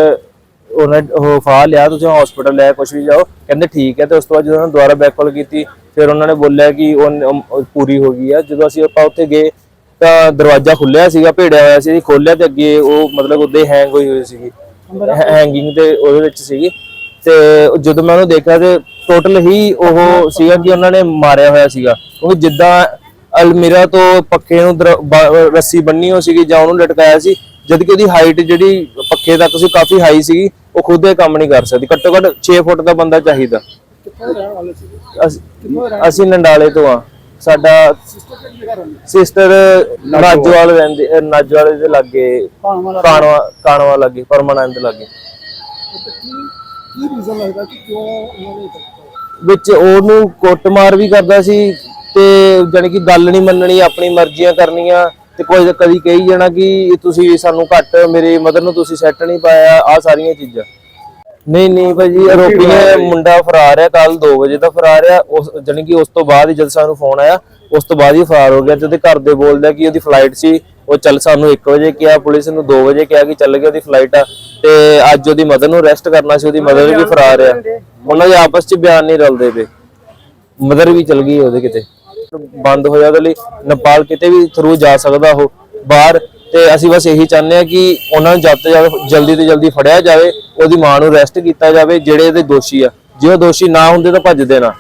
ਉਹਨੇ ਉਹ ਫਾਹ ਲਿਆ ਤੁਸੀਂ ਹਸਪੀਟਲ ਲੈ ਕੁਝ ਵੀ ਜਾਓ। ਕਹਿੰਦੇ ਠੀਕ ਹੈ ਤੇ ਉਸ ਤੋਂ ਬਾਅਦ ਜਦੋਂ ਉਹਨਾਂ ਦੁਬਾਰਾ ਬੈਕ ਕਾਲ ਕੀਤੀ ਫਿਰ ਉਹਨਾਂ ਨੇ ਬੋਲਿਆ ਕਿ ਉਹ ਪੂਰੀ ਹੋ ਗਈ ਆ। ਜਦੋਂ ਅਸੀਂ ਆਪਾਂ ਉੱਥੇ ਗਏ ਤਾਂ ਦਰਵਾਜ਼ਾ ਖੁੱਲਿਆ ਸੀਗਾ ਭੇੜਿਆ ਹੋਇਆ ਸੀ। ਖੋਲਿਆ ਤੇ ਅੱਗੇ ਉਹ ਮਤਲਬ ਉਹਦੇ ਹੈਂਗ ਹੋਈ ਹੋਈ ਸੀਗੀ। ਹੈਂਗਿੰਗ ਤੇ ਉਹਦੇ ਵਿੱਚ ਸੀਗੀ। ਤੇ ਜਦੋਂ ਮੈਂ ਉਹਨੂੰ ਦੇਖਿਆ ਤੇ ਟੋਟਲ ਹੀ ਉਹ ਸੀਗਾ ਕਿ ਉਹਨਾਂ ਨੇ ਮਾਰਿਆ ਹੋਇਆ ਸੀਗਾ। ਕਿਉਂਕਿ ਜਿੱਦਾਂ ਅਲਮੀਰਾ ਤੋਂ ਪੱਖੇ ਨੂੰ ਰੱਸੀ ਬੰਨੀ ਹੋ ਸੀਗੀ ਜਾਂ ਉਹਨੂੰ ਲਟਕਾਇਆ ਸੀ ਜਦ ਕਿ ਉਹਦੀ ਹਾਈਟ ਜਿਹੜੀ ਪੱਖੇ ਤੱਕ ਸੀ ਕਾਫੀ ਹਾਈ ਸੀਗੀ ਉਹ ਖੁਦ ਇਹ ਕੰਮ ਨਹੀਂ ਕਰ ਸਕਦੀ। ਘੱਟੋ ਘੱਟ 6 ਫੁੱਟ ਦਾ ਬੰਦਾ ਚਾਹੀਦਾ। ਅਸੀਂ- ਅਸੀਂ ਨੰਡਾਲੇ ਤੋਂ ਆ ਸਾਡਾ ਸਿਸਟਰ ਨਾਜਵਾਲ ਰਹਿੰਦੇ? ਨਾਜਵਾਲ ਦੇ ਲਾਗੇ ਕਾਣਵਾ ਕਾਣਵਾ ਲਾਗੇ ਪਰਮਾਨੰਦ ਲਾਗੇ। ਵਿੱਚ ਉਹਨੂੰ ਕੁੱਟਮਾਰ ਵੀ ਕਰਦਾ ਸੀ ਤੇ ਜਾਣੀ ਕਿ ਗੱਲ ਨਹੀਂ ਮੰਨਣੀ ਆਪਣੀ ਮਰਜ਼ੀਆਂ ਕਰਨੀਆਂ। ਤੇ ਕੋਈ ਕਦੀ ਕਹੀ ਜਾਣਾ ਕਿ ਤੁਸੀਂ ਸਾਨੂੰ ਘੱਟ ਮੇਰੇ ਮਦਰ ਨੂੰ ਤੁਸੀਂ ਸੈੱਟ ਨਹੀਂ ਪਾਇਆ ਆ ਸਾਰੀਆਂ ਚੀਜ਼ਾਂ। ਨਹੀਂ ਨਹੀਂ ਭਾਜੀ ਆਰੋਪੀ ਨੇ ਮੁੰਡਾ ਫਰਾਰ ਹੈ ਕੱਲ 2 ਵਜੇ ਦਾ ਫਰਾਰ ਹੈ ਉਸ ਜਾਣੀ ਕਿ ਉਸ ਤੋਂ ਬਾਅਦ ਹੀ ਜਦ ਸਾਨੂੰ ਫੋਨ ਆਇਆ ਉਸ ਤੋਂ ਬਾਅਦ ਹੀ ਫਰਾਰ ਹੋ ਗਿਆ ਤੇ ਉਹਦੇ ਘਰ ਦੇ ਬੋਲਦਾ ਕਿ ਉਹਦੀ ਫਲਾਈਟ ਸੀ। ਉਹ ਚੱਲ ਸਾਨੂੰ 1 ਵਜੇ ਕਿਹਾ ਪੁਲਿਸ ਨੂੰ 2 ਵਜੇ ਕਿਹਾ ਕਿ ਚੱਲ ਗਿਆ ਉਹਦੀ ਫਲਾਈਟ ਆ। ਤੇ ਅੱਜ ਉਹਦੀ ਮਦਰ ਨੂੰ ਅਰੈਸਟ ਕਰਨਾ ਸੀ ਉਹਦੀ ਮਦਰ ਵੀ ਫਰਾਰ ਆ। ਉਹਨਾਂ ਦੇ ਆਪਸ 'ਚ ਬਿਆਨ ਨਹੀਂ ਰਲਦੇ ਪਏ। ਮਦਰ ਵੀ ਚਲ ਗਈ ਉਹਦੇ ਕਿਤੇ। ਬੰਦ ਹੋਇਆ ਉਹਦੇ ਲਈ, ਨੇਪਾਲ ਕਿਤੇ ਵੀ ਥਰੂ ਜਾ ਸਕਦਾ ਉਹ ਬਾਹਰ, ਤੇ ਅਸੀਂ ਬਸ ਇਹੀ ਚਾਹੁੰਦੇ ਆ ਕਿ ਉਹਨਾਂ ਨੂੰ ਜਲਦ ਤੋਂ ਜਲਦ ਜਲਦੀ ਤੋਂ ਜਲਦੀ ਫੜਿਆ ਜਾਵੇ, ਉਹਦੀ ਮਾਂ ਨੂੰ ਅਰੈਸਟ ਕੀਤਾ ਜਾਵੇ, ਜਿਹੜੇ ਇਹਦੇ ਦੋਸ਼ੀ ਆ। ਜੇ ਉਹ ਦੋਸ਼ੀ ਨਾ ਹੁੰਦੇ ਤਾਂ ਭੱਜ ਦੇਣਾ।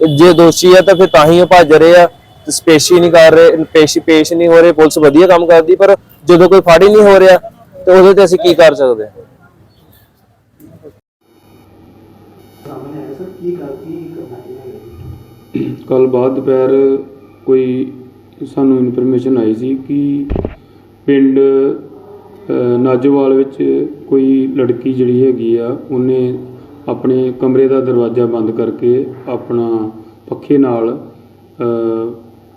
ਤੇ ਜੇ ਦੋਸ਼ੀ ਆ ਤਾਂ ਫਿਰ ਤਾਂ ਹੀ ਉਹ ਭੱਜ ਰਹੇ ਆ, ਤੇ ਪੇਸ਼ ਨਹੀਂ ਕਰ ਰਹੇ, ਪੇਸ਼ੀ ਪੇਸ਼ ਨਹੀਂ ਹੋ ਰਹੇ, ਪੁਲਿਸ ਵਧੀਆ ਕੰਮ ਕਰਦੀ, ਪਰ ਜਦੋਂ ਕੋਈ ਫੜ ਹੀ ਨਹੀਂ ਹੋ ਰਿਹਾ, ਤੇ ਉਹਦੇ ਤੇ ਅਸੀਂ ਕੀ ਕਰ ਸਕਦੇ ਹਾਂ? ਕੱਲ ਬਾਅਦ ਦੁਪਹਿਰ ਕੋਈ ਸਾਨੂੰ ਇਨਫੋਰਮੇਸ਼ਨ ਆਈ ਸੀ ਕਿ ਪਿੰਡ ਨਾਜੋਵਾਲ ਵਿੱਚ ਕੋਈ ਲੜਕੀ ਜਿਹੜੀ ਹੈਗੀ ਆ, ਉਹਨੇ ਆਪਣੇ ਕਮਰੇ ਦਾ ਦਰਵਾਜ਼ਾ ਬੰਦ ਕਰਕੇ ਆਪਣਾ ਪੱਖੇ ਨਾਲ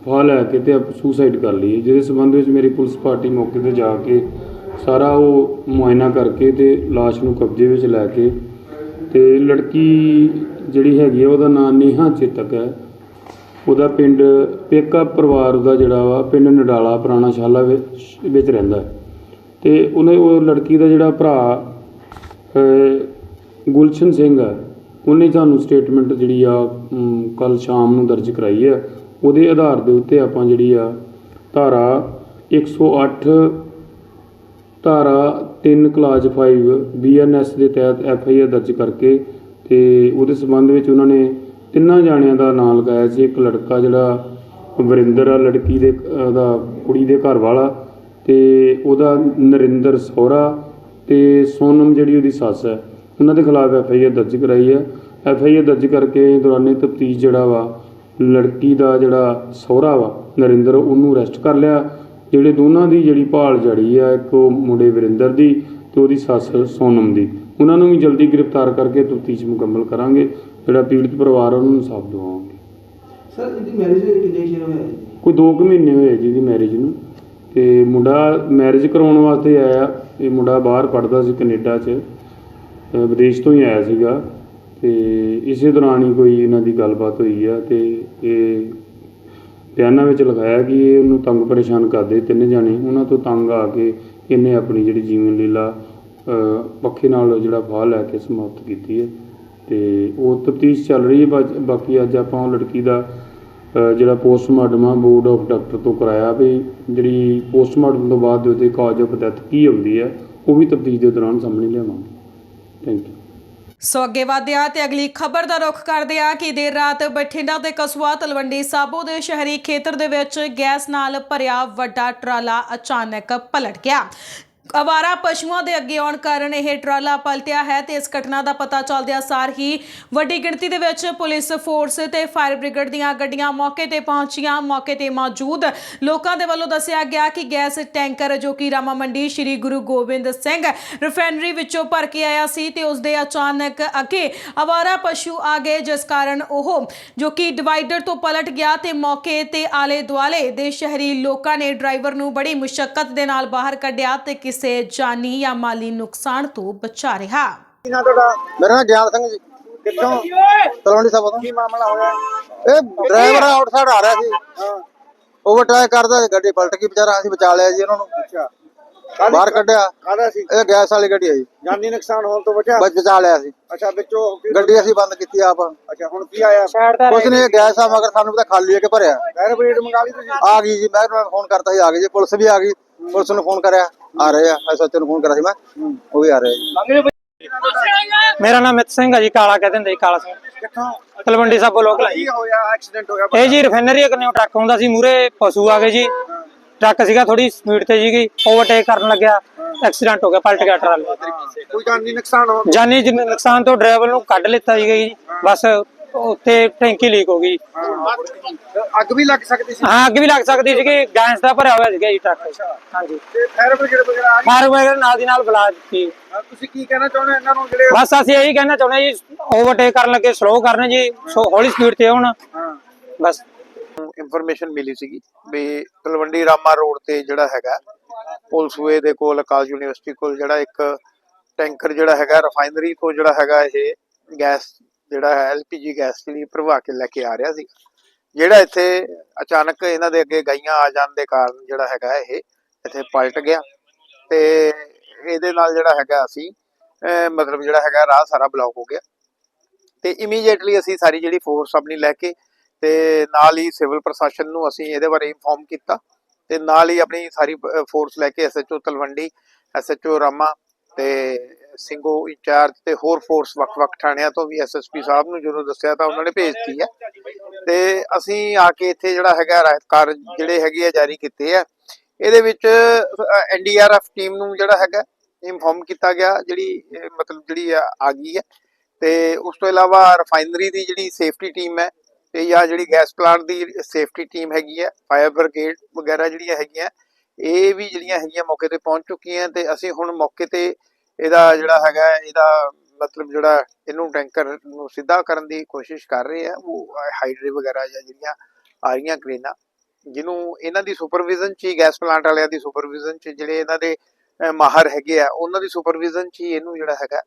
ਫਾਹ ਲੈ ਕੇ ਤੇ ਸੁਸਾਈਡ ਕਰ ਲਈ। ਜਿਹਦੇ ਸਬੰਧ ਵਿੱਚ ਮੇਰੀ ਪੁਲਿਸ ਪਾਰਟੀ ਮੌਕੇ ਤੇ ਜਾ ਕੇ ਸਾਰਾ ਉਹ ਮੁਆਇਨਾ ਕਰਕੇ ਤੇ ਲਾਸ਼ ਨੂੰ ਕਬਜ਼ੇ ਵਿੱਚ ਲੈ ਕੇ ਤੇ ਲੜਕੀ ਜਿਹੜੀ ਹੈਗੀ ਆ, ਉਹਦਾ ਨਾਮ ਨੇਹਾ ਚੇਤਕ ਹੈ। ਉਹਦਾ ਪਿੰਡ ਪੇਕਾ ਪਰਿਵਾਰ ਦਾ ਜਿਹੜਾ ਵਾ, ਪਿੰਡ ਨਡਾਲਾ ਪੁਰਾਣਾ ਸ਼ਾਲਾ ਵਿੱਚ ਵਿੱਚ ਰਹਿੰਦਾ ਅਤੇ ਉਹਨੇ ਉਹ ਲੜਕੀ ਦਾ ਜਿਹੜਾ ਭਰਾ ਗੁਲਸ਼ਨ ਸਿੰਘ ਆ ਉਹਨੇ ਸਾਨੂੰ ਸਟੇਟਮੈਂਟ ਜਿਹੜੀ ਆ ਕੱਲ੍ਹ ਸ਼ਾਮ ਨੂੰ ਦਰਜ ਕਰਾਈ ਹੈ। ਉਹਦੇ ਆਧਾਰ ਦੇ ਉੱਤੇ ਆਪਾਂ ਜਿਹੜੀ ਆ, ਧਾਰਾ 108 ਧਾਰਾ 3 ਕਲਾਸ 5 ਬੀਐਨਐਸ ਦੇ ਤਹਿਤ ਐਫ ਆਈ ਆਰ ਦਰਜ ਕਰਕੇ ਤੇ ਉਹਦੇ ਸਬੰਧ ਵਿੱਚ ਉਹਨਾਂ ਨੇ ਤਿੰਨਾਂ ਜਾਣਿਆਂ ਦਾ ਨਾਂ ਲਗਾਇਆ ਸੀ, ਇੱਕ ਲੜਕਾ ਜਿਹੜਾ ਵਰਿੰਦਰ ਆ, ਲੜਕੀ ਦੇ, ਉਹਦਾ ਕੁੜੀ ਦੇ ਘਰ ਵਾਲਾ ਅਤੇ ਉਹਦਾ ਨਰਿੰਦਰ ਸਹੁਰਾ ਅਤੇ ਸੋਨਮ ਜਿਹੜੀ ਉਹਦੀ ਸੱਸ ਹੈ। ਉਹਨਾਂ ਦੇ ਖਿਲਾਫ ਐਫ ਆਈ ਆਰ ਦਰਜ ਕਰਾਈ ਹੈ। ਐਫ ਆਈ ਆਰ ਦਰਜ ਕਰਕੇ ਦੌਰਾਨੇ ਤਫਤੀਸ਼ ਜਿਹੜਾ ਵਾ, ਲੜਕੀ ਦਾ ਜਿਹੜਾ ਸਹੁਰਾ ਵਾ, ਨਰਿੰਦਰ, ਉਹਨੂੰ ਅਰੈਸਟ ਕਰ ਲਿਆ। ਜਿਹੜੇ ਦੋਨਾਂ ਦੀ ਜਿਹੜੀ ਭਾਲ ਜੜੀ ਆ, ਇੱਕ ਉਹ ਮੁੰਡੇ ਵਰਿੰਦਰ ਦੀ ਤੇ ਉਹਦੀ ਸੱਸ ਸੋਨਮ ਦੀ। ਉਹਨਾਂ ਨੂੰ ਵੀ ਜਲਦੀ ਗ੍ਰਿਫਤਾਰ ਕਰਕੇ ਤਫਤੀਸ਼ ਮੁਕੰਮਲ ਕਰਾਂਗੇ। ਜਿਹੜਾ ਪੀੜਤ ਪਰਿਵਾਰ ਉਹਨੂੰ ਇਨਸਾਫ ਦਿਵਾਵਾਂਗੇ। ਸਰ ਇਹਦੀ ਮੈਰਿਜ ਕਿੰਨੇ ਚਿਰ ਹੋਇਆ ਕੋਈ 2 ਕੁ ਮਹੀਨੇ ਹੋਏ ਜੀ ਦੀ ਮੈਰਿਜ ਨੂੰ। ਤੇ ਮੁੰਡਾ ਮੈਰਿਜ ਕਰਾਉਣ ਵਾਸਤੇ ਆਇਆ। ਇਹ ਮੁੰਡਾ ਬਾਹਰ ਪੜਦਾ ਸੀ ਕੈਨੇਡਾ 'ਚ। ਵਿਦੇਸ਼ ਤੋਂ ਹੀ ਆਇਆ ਸੀਗਾ। ਤੇ ਇਸੇ ਦੌਰਾਨ ਹੀ ਕੋਈ ਇਹਨਾਂ ਦੀ ਗੱਲਬਾਤ ਹੋਈ ਆ ਤੇ ਇਹ ਬਿਆਨਾਂ ਵਿੱਚ ਲਿਖਾਇਆ ਕਿ ਇਹ ਉਹਨੂੰ ਤੰਗ ਪਰੇਸ਼ਾਨ ਕਰਦੇ ਤਿੰਨੇ ਜਾਣੇ। ਉਹਨਾਂ ਤੋਂ ਤੰਗ ਆ ਕੇ ਇਹਨੇ ਆਪਣੀ ਜਿਹੜੀ ਜੀਵਨ ਲੀਲਾ ਪੱਖੇ ਨਾਲ ਜਿਹੜਾ ਫਾਹ ਲੈ ਕੇ ਸਮਾਪਤ ਕੀਤੀ ਹੈ ਤੇ ਉਹ ਤਫਤੀਸ਼ ਚੱਲ ਰਹੀ ਹੈ ਬਾਕੀ ਅੱਜ ਆਪਾਂ ਉਹ ਲੜਕੀ ਦਾ ਜਿਹੜਾ ਪੋਸਟਮਾਰਟਮ ਆ ਬੋਰਡ ਆਫ ਡਾਕਟਰ ਤੋਂ ਕਰਾਇਆ ਵੀ ਜਿਹੜੀ ਪੋਸਟਮਾਰਟਮ ਤੋਂ ਬਾਅਦ ਉਹਦੇ ਕਾਜ ਆਫ ਡੈਥ ਕੀ ਹੁੰਦੀ ਹੈ, ਉਹ ਵੀ ਤਫਤੀਸ਼ ਦੇ ਦੌਰਾਨ ਸਾਹਮਣੇ ਲਿਆਵਾਂਗੇ। ਥੈਂਕ ਯੂ ਸੋ ਅੱਗੇ ਵਧਿਆ ਤੇ ਅਗਲੀ ਖਬਰ ਦਾ ਰੁਖ ਕਰਦੇ ਆ ਕਿ ਦੇਰ ਰਾਤ ਬਠਿੰਡਾ ਦੇ ਕਸਬਾ ਤਲਵੰਡੀ ਸਾਬੋ ਦੇ ਸ਼ਹਿਰੀ ਖੇਤਰ ਦੇ ਵਿੱਚ ਗੈਸ ਨਾਲ ਭਰਿਆ ਵੱਡਾ ਟਰਾਲਾ ਅਚਾਨਕ ਪਲਟ ਗਿਆ। ਅਵਾਰਾ ਪਸ਼ੂਆਂ ਦੇ ਅੱਗੇ ਆਉਣ ਕਾਰਨ ਇਹ ਟਰਾਲਾ ਪਲਟਿਆ ਹੈ ਤੇ ਇਸ ਘਟਨਾ ਦਾ ਪਤਾ ਚੱਲਦਿਆਂ ਸਾਰ ਹੀ ਵੱਡੀ ਗਿਣਤੀ ਦੇ ਵਿੱਚ ਪੁਲਿਸ ਫੋਰਸ ਤੇ ਫਾਇਰ ਬ੍ਰਿਗੇਡ ਦੀਆਂ ਗੱਡੀਆਂ ਮੌਕੇ ਤੇ ਪਹੁੰਚੀਆਂ। ਮੌਕੇ ਤੇ ਮੌਜੂਦ ਲੋਕਾਂ ਦੇ ਵੱਲੋਂ ਦੱਸਿਆ ਗਿਆ ਕਿ ਗੈਸ ਟੈਂਕਰ ਜੋ ਕਿ ਰਾਮਾ ਮੰਡੀ ਸ੍ਰੀ ਗੁਰੂ ਗੋਬਿੰਦ ਸਿੰਘ ਰਿਫਾਈਨਰੀ ਵਿੱਚੋਂ ਭਰ ਕੇ ਆਇਆ ਸੀ ਤੇ ਉਸ ਦੇ ਅਚਾਨਕ ਅੱਗੇ ਅਵਾਰਾ ਪਸ਼ੂ ਆ ਗਏ, ਜਿਸ ਕਾਰਨ ਉਹ ਜੋ ਕਿ ਡਿਵਾਈਡਰ ਤੋਂ ਪਲਟ ਗਿਆ ਤੇ ਮੌਕੇ ਤੇ ਆਲੇ ਦੁਆਲੇ ਦੇ ਸ਼ਹਿਰੀ ਲੋਕਾਂ ਨੇ ਡਰਾਈਵਰ ਨੂੰ ਬੜੀ ਮੁਸ਼ਕਲ ਦੇ ਨਾਲ ਬਾਹਰ ਕੱਢਿਆ ਤੇ ਕਿਸ ਜਾਨੀ ਜਾਂ ਮਾਲੀ ਨੁਕਸਾਨ ਤੋਂ ਬਚਾ ਰਿਹਾ। ਮੇਰਾ ਨਾਮ ਗਿਆਨ ਸਿੰਘ ਜੀ। ਕਿੱਥੋਂ ਤਲਵੰਡੀ ਸਾਹਿਬ ਤੋਂ। ਕੀ ਮਾਮਲਾ ਹੋਇਆ? ਇਹ ਡਰਾਈਵਰ ਆਊਟਸਾਈਡ ਆ ਰਿਹਾ ਸੀ। ਹਾਂ। ਓਵਰਟੇਕ ਕਰਦਾ ਸੀ, ਗੱਡੀ ਪਲਟ ਗਈ। ਵਿਚਾਰਾ ਅਸੀਂ ਬਚਾ ਲਿਆ ਜੀ ਉਹਨਾਂ ਨੂੰ। ਅੱਛਾ। ਬਾਹਰ ਕੱਢਿਆ। ਕਾਹਦਾ ਸੀ? ਇਹ ਗੈਸ ਵਾਲੀ ਗੱਡੀ ਜੀ। ਜਾਨੀ ਨੁਕਸਾਨ ਹੋਣ ਤੋਂ ਬਚਿਆ? ਬਚ ਬਚਾ ਲਿਆ ਸੀ। ਅੱਛਾ ਵਿੱਚੋਂ ਗੱਡੀ ਅਸੀਂ ਬੰਦ ਕੀਤੀ ਆਪ। ਅੱਛਾ ਹੁਣ ਕੀ ਆਇਆ? ਕੁਛ ਨਹੀਂ ਇਹ ਗੈਸ ਆ ਮਗਰ ਸਾਨੂੰ ਤਾਂ ਖਾਲੀ ਹੈ ਕਿ ਭਰਿਆ। ਫਾਇਰ ਬ੍ਰਿਗੇਡ ਮੰਗਾ ਲਈ ਤੁਸੀਂ? ਆ ਗਈ ਜੀ। ਮੈਂ ਮੈਂ ਫੋਨ ਕਰਤਾ ਸੀ ਆ ਗਈ ਜੀ। ਪੁਲਿਸ ਵੀ ਆ ਗਈ। ਪੁਲਿਸ ਨੂੰ ਫੋਨ ਕਰਿਆ ਆ ਰਹੇ ਆ ਐਸਐਚਓ ਨੂੰ ਫੋਨ ਕਰਿਆ ਸੀ ਮੈਂ ਉਹ ਵੀ ਆ ਰਹੇ ਆ ਜੀ। ਮੇਰਾ ਨਾਮ ਮਿਤ ਸਿੰਘ ਹੈ ਜੀ ਕਾਲਾ ਕਹਿੰਦੇ ਹੁੰਦੇ ਜੀ ਕਾਲਾ ਸਿੰਘ। ਕਿੱਥੋਂ? ਤਲਵੰਡੀ ਸਾਬੋ ਲੋਕਲ ਹੈ ਜੀ। ਕੀ ਹੋਇਆ? ਐਕਸੀਡੈਂਟ ਹੋ ਗਿਆ ਇਹ ਜੀ ਰਿਫਾਈਨਰੀ ਕਨੇ ਟਰੱਕ ਹੁੰਦਾ ਸੀ ਮੂਰੇ ਪਸ਼ੂ ਆ ਗਏ ਜੀ। ਟਰੱਕ ਸੀਗਾ ਥੋੜੀ ਸਪੀਡ ਤੇ ਸੀਗੀ ਓਵਰਟੇਕ ਕਰਨ ਲੱਗਿਆ ਐਕਸੀਡੈਂਟ ਹੋ ਗਿਆ ਪਲਟ ਗਿਆ ਟਰਾਲਾ ਕੋਈ ਜਾਨੀ ਨੁਕਸਾਨ ਹੋ ਜਾਨੀ ਜਿੰਨੇ ਨੁਕਸਾਨ ਤੋਂ ਡਰਾਈਵਰ ਨੂੰ ਕੱਢ ਲਿੱਤਾ ਸੀਗਾ ਜੀ। ਬਸ ਉੱਥੇ ਟੈਂਕੀ ਲੀਕ ਹੋ ਗਈ। ਅੱਗ ਵੀ ਲੱਗ ਸਕਦੀ ਸੀ? ਹਾਂ ਅੱਗ ਵੀ ਲੱਗ ਸਕਦੀ ਸੀਗੀ। ਗੈਸ ਦਾ ਭਰਿਆ ਹੋਇਆ ਸੀਗਾ ਜੀ ਟਰੱਕ। ਹਾਂਜੀ। ਤੇ ਫਾਇਰ ਬ੍ਰਿਗੇਡ ਵਗੈਰਾ ਆ ਫਾਇਰ ਬ੍ਰਿਗੇਡ ਨਾਲ ਦੀ ਨਾਲ ਬੁਲਾ ਦਿੱਤੀ। ਤੁਸੀਂ ਕੀ ਕਹਿਣਾ ਚਾਹੁੰਦੇ ਹੋ ਇਹਨਾਂ ਨੂੰ ਜਿਹੜੇ ਬਸ ਅਸੀਂ ਇਹੀ ਕਹਿਣਾ ਚਾਹੁੰਦੇ ਹਾਂ ਜੀ ਓਵਰਟੇਕ ਕਰਨ ਲੱਗੇ ਸਲੋ ਕਰਨ ਜੀ ਸੋ ਹੌਲੀ ਸਪੀਡ ਤੇ ਆਉਣ। ਹਾਂ। ਬਸ। ਇਨਫੋਰਮੇਸ਼ਨ ਮਿਲੀ ਸੀਗੀ ਵੀ ਤਲਵੰਡੀ ਰਾਮਾ ਰੋਡ ਤੇ ਜਿਹੜਾ ਹੈਗਾ ਪੁਲਸਵੇ ਦੇ ਕੋਲ ਕਾਲਜ ਯੂਨੀਵਰਸਿਟੀ ਕੋਲ ਜਿਹੜਾ ਇੱਕ ਟੈਂਕਰ ਜਿਹੜਾ ਹੈਗਾ ਰਿਫਾਈਨਰੀ ਤੋਂ ਜਿਹੜਾ ਹੈਗਾ ਇਹ ਗੈਸ ਜਿਹੜਾ ਹੈ ਐਲਪੀਜੀ ਗੈਸ ਜਿਹੜੀ ਭਰਵਾ ਕੇ ਲੈ ਕੇ ਆ ਰਿਹਾ ਸੀ। ਜਿਹੜਾ ਇੱਥੇ ਅਚਾਨਕ ਇਹਨਾਂ ਦੇ ਅੱਗੇ ਗਾਈਆਂ ਆ ਜਾਣ ਦੇ ਕਾਰਨ ਜਿਹੜਾ ਹੈਗਾ ਇਹ, ਇੱਥੇ ਪਲਟ ਗਿਆ। ਤੇ ਇਹਦੇ ਨਾਲ ਜਿਹੜਾ ਹੈਗਾ ਅਸੀਂ ਮਤਲਬ ਜਿਹੜਾ ਹੈਗਾ ਰਾਹ ਸਾਰਾ ਬਲੌਕ ਹੋ ਗਿਆ। ਤੇ ਇਮੀਡੀਏਟਲੀ ਅਸੀਂ ਸਾਰੀ ਜਿਹੜੀ ਫੋਰਸ ਆਪਣੀ ਲੈ ਕੇ ਤੇ ਨਾਲ ਹੀ ਸਿਵਲ ਪ੍ਰਸ਼ਾਸਨ ਨੂੰ ਅਸੀਂ ਇਹਦੇ ਬਾਰੇ ਇਨਫੋਰਮ ਕੀਤਾ। ਤੇ ਨਾਲ ਹੀ ਆਪਣੀ ਸਾਰੀ ਫੋਰਸ ਲੈ ਕੇ ਐਸਐਚਓ ਤਲਵੰਡੀ ਐਸਐਚਓ ਰਾਮਾ ਤੇ ਸਿੰਘੋ ਇੰਚਾਰਜ ਤੇ ਹੋਰ ਫੋਰਸ ਵੱਖ-ਵੱਖ ਥਾਣਿਆਂ ਤੋਂ ਵੀ ਐਸਐਸਪੀ ਸਾਹਿਬ ਨੂੰ ਜਦੋਂ ਦੱਸਿਆ ਤਾਂ ਉਹਨਾਂ ਨੇ ਭੇਜਤੀ ਹੈ ਤੇ ਅਸੀਂ ਆ ਕੇ ਇੱਥੇ ਜਿਹੜਾ ਹੈਗਾ ਰਾਹਤ ਕਾਰਜ ਜਿਹੜੇ ਹੈਗੇ ਆ ਜਾਰੀ ਕੀਤੇ ਆ। ਇਹਦੇ ਵਿੱਚ ਐਨਡੀਆਰਐਫ ਟੀਮ ਨੂੰ ਜਿਹੜਾ ਹੈਗਾ ਇਨਫੋਰਮ ਕੀਤਾ ਗਿਆ, ਜਿਹੜੀ ਮਤਲਬ ਜਿਹੜੀ ਆ ਆ ਗਈ ਹੈ ਤੇ ਉਸ ਤੋਂ ਇਲਾਵਾ ਰਿਫਾਈਨਰੀ ਦੀ ਜਿਹੜੀ ਸੇਫਟੀ ਟੀਮ ਹੈ ਤੇ ਜਾਂ ਜਿਹੜੀ ਗੈਸ ਪਲਾਂਟ ਦੀ ਸੇਫਟੀ ਟੀਮ ਹੈਗੀ ਹੈ ਫਾਇਰ ਬ੍ਰਿਗੇਡ ਵਗੈਰਾ ਜਿਹੜੀਆਂ ਹੈਗੀਆਂ, ਇਹ ਵੀ ਜਿਹੜੀਆਂ ਹੈਗੀਆਂ ਮੌਕੇ ਤੇ ਪਹੁੰਚ ਚੁੱਕੀਆਂ ਤੇ ਅਸੀਂ ਹੁਣ ਮੌਕੇ ਤੇ ਇਹਦਾ ਜਿਹੜਾ ਹੈਗਾ ਇਹਦਾ ਮਤਲਬ ਜਿਹੜਾ ਇਹਨੂੰ ਟੈਂਕਰ ਨੂੰ ਸਿੱਧਾ ਕਰਨ ਦੀ ਕੋਸ਼ਿਸ਼ ਕਰ ਰਹੇ ਆ ਉਹ ਹਾਈਡਰੇ ਵਗੈਰਾ ਜਾਂ ਜਿਹੜੀਆਂ ਆ ਰਹੀਆਂ ਕ੍ਰੇਨਾਂ ਜਿਹਨੂੰ ਇਹਨਾਂ ਦੀ ਸੁਪਰਵਿਜ਼ਨ ਚ ਹੀ ਗੈਸ ਪਲਾਂਟ ਵਾਲਿਆਂ ਦੀ ਸੁਪਰਵਿਜ਼ਨ ਚ ਜਿਹੜੇ ਇਹਨਾਂ ਦੇ ਮਾਹਰ ਹੈਗੇ ਆ ਉਹਨਾਂ ਦੀ ਸੁਪਰਵਿਜ਼ਨ ਚ ਹੀ ਇਹਨੂੰ ਜਿਹੜਾ ਹੈਗਾ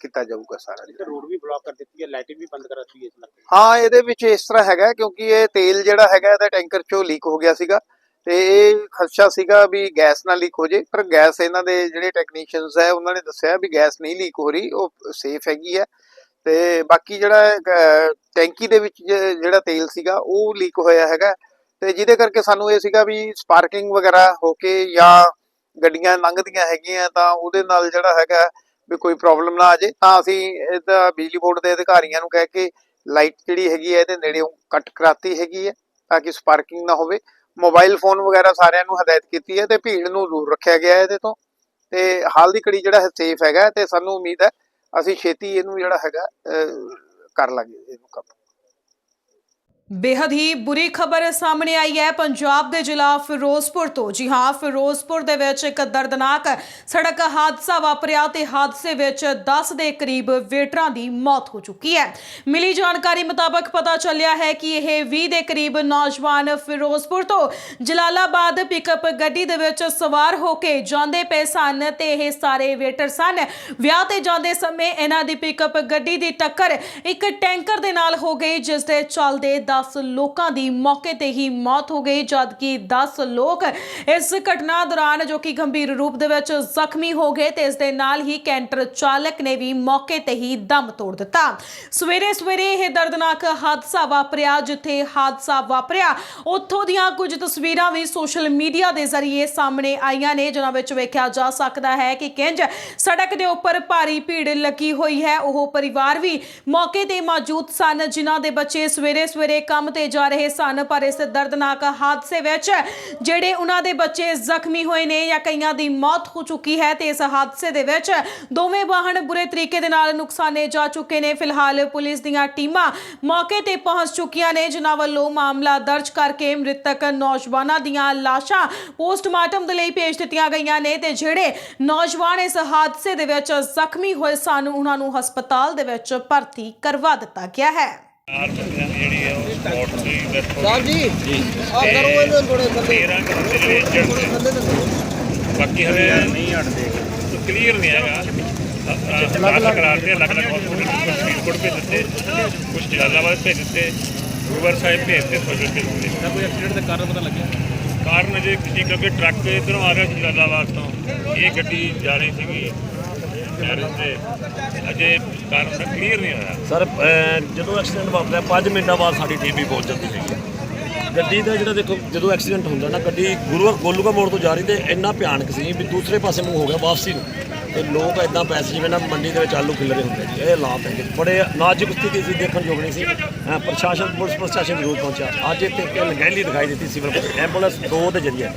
ਕੀਤਾ ਜਾਊਗਾ ਸਾਰਾ। ਰੋਡ ਵੀ ਬਲੌਕ ਕਰ ਦਿੱਤੀ ਹੈ ਲਾਈਟਿੰਗ ਵੀ ਬੰਦ ਕਰ ਦਿੱਤੀ ਹੈ ਹਾਂ ਇਹਦੇ ਵਿੱਚ ਇਸ ਤਰ੍ਹਾਂ ਹੈਗਾ ਕਿਉਂਕਿ ਇਹ ਤੇਲ ਜਿਹੜਾ ਹੈਗਾ ਇਹਦਾ ਟੈਂਕਰ ਚੋਂ ਲੀਕ ਹੋ ਗਿਆ ਸੀਗਾ ਤੇ ਇਹ ਖਦਸ਼ਾ ਸੀਗਾ ਵੀ ਗੈਸ ਨਾ ਲੀਕ ਹੋ ਜੇ, ਪਰ ਗੈਸ ਇਹਨਾਂ ਦੇ ਜਿਹੜੇ ਟੈਕਨੀਸ਼ੀਅਨਸ ਹੈ, ਉਹਨਾਂ ਨੇ ਦੱਸਿਆ ਵੀ ਗੈਸ ਨਹੀਂ ਲੀਕ ਹੋ ਰਹੀ, ਉਹ ਸੇਫ ਹੈਗੀ ਹੈ। ਤੇ ਬਾਕੀ ਜਿਹੜਾ ਟੈਂਕੀ ਦੇ ਵਿੱਚ ਜਿਹੜਾ ਤੇਲ ਸੀਗਾ, ਉਹ ਲੀਕ ਹੋਇਆ ਹੈਗਾ। ਤੇ ਜਿਹਦੇ ਕਰਕੇ ਸਾਨੂੰ ਇਹ ਸੀਗਾ ਵੀ ਸਪਾਰਕਿੰਗ ਵਗੈਰਾ ਹੋ ਕੇ ਜਾਂ ਗੱਡੀਆਂ ਲੰਘਦੀਆਂ ਹੈਗੀਆਂ, ਤਾਂ ਉਹਦੇ ਨਾਲ ਜਿਹੜਾ ਹੈਗਾ ਵੀ ਕੋਈ ਪ੍ਰੋਬਲਮ ਨਾ ਆ ਜੇ, ਤਾਂ ਅਸੀਂ ਇਹਦਾ ਬਿਜਲੀ ਬੋਰਡ ਦੇ ਅਧਿਕਾਰੀਆਂ ਨੂੰ ਕਹਿ ਕੇ ਲਾਈਟ ਜਿਹੜੀ ਹੈਗੀ ਹੈ, ਇਹਦੇ ਨੇੜਿਓਂ ਕੱਟ ਕਰਾਤੀ ਹੈਗੀ ਹੈ, ਤਾਂ ਕਿ ਸਪਾਰਕਿੰਗ ਨਾ ਹੋਵੇ। ਮੋਬਾਈਲ ਫੋਨ ਵਗੈਰਾ ਸਾਰਿਆਂ ਨੂੰ ਹਦਾਇਤ ਕੀਤੀ ਹੈ ਤੇ ਭੀੜ ਨੂੰ ਦੂਰ ਰੱਖਿਆ ਗਿਆ ਹੈ ਇਹਦੇ ਤੋਂ। ਤੇ ਹਾਲ ਦੀ ਘੜੀ ਜਿਹੜਾ ਹੈ ਸੇਫ ਹੈਗਾ ਤੇ ਸਾਨੂੰ ਉਮੀਦ ਹੈ ਅਸੀਂ ਛੇਤੀ ਇਹਨੂੰ ਜਿਹੜਾ ਹੈਗਾ ਕਰ ਲਾਂਗੇ, ਇਹਨੂੰ ਕੰਮ। ਬੇहद ਹੀ ਬੁਰੀ ਖਬਰ ਸਾਹਮਣੇ ਆਈ ਹੈ। ਪੰਜਾਬ ਦੇ ਜ਼ਿਲ੍ਹਾ ਫਿਰੋਜ਼ਪੁਰ ਤੋਂ। ਜੀ ਹਾਂ, ਫਿਰੋਜ਼ਪੁਰ ਦੇ ਵਿੱਚ ਇੱਕ ਦਰਦਨਾਕ ਸੜਕ ਹਾਦਸਾ ਵਾਪਰਿਆ ਤੇ ਹਾਦਸੇ ਵਿੱਚ 10 ਦੇ ਕਰੀਬ ਵੇਟਰਾਂ ਦੀ ਮੌਤ ਹੋ ਚੁੱਕੀ ਹੈ। ਮਿਲੀ ਜਾਣਕਾਰੀ ਮੁਤਾਬਕ ਪਤਾ ਚੱਲਿਆ ਹੈ ਕਿ ਇਹ 20 ਦੇ ਕਰੀਬ ਨੌਜਵਾਨ ਫਿਰੋਜ਼ਪੁਰ ਤੋਂ ਜਲਾਲਾਬਾਦ ਪਿਕਅਪ ਗੱਡੀ ਦੇ ਵਿੱਚ ਸਵਾਰ ਹੋ ਕੇ ਜਾਂਦੇ ਪਏ ਸਨ ਤੇ ਇਹ ਸਾਰੇ ਵੇਟਰ ਸਨ। ਵਿਆਹ ਤੇ ਜਾਂਦੇ ਸਮੇਂ ਇਹਨਾਂ ਦੀ ਪਿਕਅਪ ਗੱਡੀ ਦੀ ਟੱਕਰ ਇੱਕ ਟੈਂਕਰ ਦੇ ਨਾਲ ਹੋ ਗਈ, ਜਿਸ ਦੇ ਚੱਲਦੇ 10 10 ਲੋਕਾਂ ਦੀ ਮੌਕੇ ਤੇ ਹੀ ਮੌਤ ਹੋ ਗਈ, ਜਦਕਿ 10 ਲੋਕ ਇਸ ਘਟਨਾ ਦੌਰਾਨ ਜੋ ਕਿ ਗੰਭੀਰ ਰੂਪ ਦੇ ਵਿੱਚ ਜ਼ਖਮੀ ਹੋ ਗਏ ਤੇ ਇਸ ਦੇ ਨਾਲ ਹੀ ਕੈਂਟਰ ਚਾਲਕ ਨੇ ਵੀ ਮੌਕੇ ਤੇ ਹੀ ਦਮ ਤੋੜ ਦਿੱਤਾ। ਸਵੇਰੇ ਸਵੇਰੇ ਇਹ ਦਰਦਨਾਕ ਹਾਦਸਾ ਵਾਪਰਿਆ, ਜਿੱਥੇ ਹਾਦਸਾ ਵਾਪਰਿਆ, ਉੱਥੋਂ ਦੀਆਂ ਕੁਝ ਤਸਵੀਰਾਂ ਵੀ ਸੋਸ਼ਲ ਮੀਡੀਆ ਦੇ ਜ਼ਰੀਏ ਸਾਹਮਣੇ ਆਈਆਂ ਨੇ, ਜਿਨ੍ਹਾਂ ਵਿੱਚ ਵੇਖਿਆ ਜਾ ਸਕਦਾ ਹੈ ਕਿ ਕਿੰਜ ਸੜਕ ਦੇ ਉੱਪਰ ਭਾਰੀ ਭੀੜ ਲੱਗੀ ਹੋਈ ਹੈ। ਉਹ ਪਰਿਵਾਰ ਵੀ ਮੌਕੇ ਤੇ ਮੌਜੂਦ ਸਨ, ਜਿਨ੍ਹਾਂ ਦੇ ਬੱਚੇ ਸਵੇਰੇ ਸਵੇਰੇ ਕੰਮ ਤੇ ਜਾ ਰਹੇ ਸਨ, ਪਰ ਇਸ ਦਰਦਨਾਕ ਹਾਦਸੇ ਵਿੱਚ ਜਿਹੜੇ ਉਹਨਾਂ ਦੇ ਬੱਚੇ ਜ਼ਖਮੀ ਹੋਏ ਨੇ ਜਾਂ ਕਈਆਂ ਦੀ ਮੌਤ ਹੋ ਚੁੱਕੀ ਹੈ ਤੇ ਇਸ ਹਾਦਸੇ ਦੇ ਵਿੱਚ ਦੋਵੇਂ ਵਾਹਨ ਬੁਰੇ ਤਰੀਕੇ ਦੇ ਨਾਲ ਨੁਕਸਾਨੇ ਜਾ ਚੁੱਕੇ ਨੇ। ਫਿਲਹਾਲ ਪੁਲਿਸ ਦੀਆਂ ਟੀਮਾਂ ਮੌਕੇ ਤੇ ਪਹੁੰਚ ਚੁੱਕੀਆਂ ਨੇ, ਜਿਨ੍ਹਾਂ ਵੱਲੋਂ ਮਾਮਲਾ ਦਰਜ ਕਰਕੇ ਮ੍ਰਿਤਕ ਨੌਜਵਾਨਾਂ ਦੀਆਂ ਲਾਸ਼ਾਂ ਪੋਸਟਮਾਰਟਮ ਦੇ ਲਈ ਭੇਜ ਦਿੱਤੀਆਂ ਗਈਆਂ ਨੇ ਤੇ ਜਿਹੜੇ ਨੌਜਵਾਨ ਇਸ ਹਾਦਸੇ ਦੇ ਵਿੱਚ ਜ਼ਖਮੀ ਹੋਏ ਸਨ, ਉਹਨਾਂ ਨੂੰ ਹਸਪਤਾਲ ਦੇ ਵਿੱਚ ਭਰਤੀ ਕਰਵਾ ਦਿੱਤਾ ਗਿਆ ਹੈ। ਸਾਹਿਬ ਜੀ ਆ ਕਰੋ ਇਹਨੂੰ ਥੋੜੇ ਬਾਕੀ ਹਲੇ ਨਹੀਂ ਹਟਦੇ। ਕਲੀਅਰ ਨਹੀਂ ਹੈਗਾ। ਲਾਸ਼ ਕਰਾਤੇ ਲੱਖ ਲੱਖ ਹਸਪੀਟਲ ਫਰੀਦਕੋਟ ਭੇਜ ਦਿੱਤੇ ਕੁਝ ਜਲਾਲਾਬਾਦ ਭੇਜ ਦਿੱਤੇ ਗੁਰੂਵਾਰ ਸਾਹਿਬ ਭੇਜ ਦਿੱਤੇ ਫਜ਼ਲ ਭੇਜ ਦਿੱਤੇ। ਕੋਈ ਐਕਸੀਡੈਂਟ ਦਾ ਕਾਰਨ ਪਤਾ ਲੱਗਿਆ? ਕਾਰਨ ਅਜੇ ਕਿਸੇ ਕਿਉਂਕਿ ਟਰੱਕ ਇਧਰੋਂ ਆ ਰਿਹਾ ਸੀ ਜਲਾਲਾਬਾਦ ਤੋਂ। ਇਹ ਗੱਡੀ ਜਾ ਰਹੀ ਸੀਗੀ ਤੇ ਅਜੇ ਕਾਰਨ ਦਾ ਕਲੀਅਰ ਨਹੀਂ ਹੋਇਆ। ਸਰ, ਅਹ, ਜਦੋਂ ਐਕਸੀਡੈਂਟ ਵਾਪਰਿਆ 5 ਮਿੰਟਾਂ ਬਾਅਦ ਸਾਡੀ ਟੀਮ ਵੀ ਪਹੁੰਚ ਜਾਂਦੀ ਹੈ ਗੱਡੀ ਦਾ ਜਿਹੜਾ ਦੇਖੋ, ਜਦੋਂ ਐਕਸੀਡੈਂਟ ਹੁੰਦਾ ਨਾ, ਗੱਡੀ ਗੁਰੂ ਗੋਲੂਗਾ ਮੋੜ ਤੋਂ ਜਾ ਰਹੀ ਤੇ ਇੰਨਾ ਭਿਆਨਕ ਸੀ ਵੀ ਦੂਸਰੇ ਪਾਸੇ ਮੂੰਹ ਹੋ ਗਿਆ ਵਾਪਸੀ ਨੂੰ। ਤੇ ਲੋਕ ਇਦਾਂ ਪੈਸੇ ਜਿਵੇਂ ਨਾ ਮੰਡੀ ਦੇ ਵਿੱਚ ਆਲੂ ਖਿਲਰੇ ਹੁੰਦੇ ਜੀ ਇਹ ਹਾਲਾਤ ਹੈਗੇ। ਬੜੇ ਨਾਜ਼ੁਕ ਸਥਿਤੀ ਸੀ, ਦੇਖਣ ਯੋਗ ਨਹੀਂ ਸੀ। ਅਹ, ਪ੍ਰਸ਼ਾਸਨ, ਪੁਲਿਸ ਪ੍ਰਸ਼ਾਸਨ ਜ਼ਰੂਰ ਪਹੁੰਚਿਆ। ਅੱਜ ਇੱਥੇ ਇੱਕ ਲੰਗੈਲੀ ਦਿਖਾਈ ਦਿੱਤੀ ਸਿਵਲ ਐਂਬੂਲੈਂਸ ਦੋ ਦੇ ਜਰੀਏ।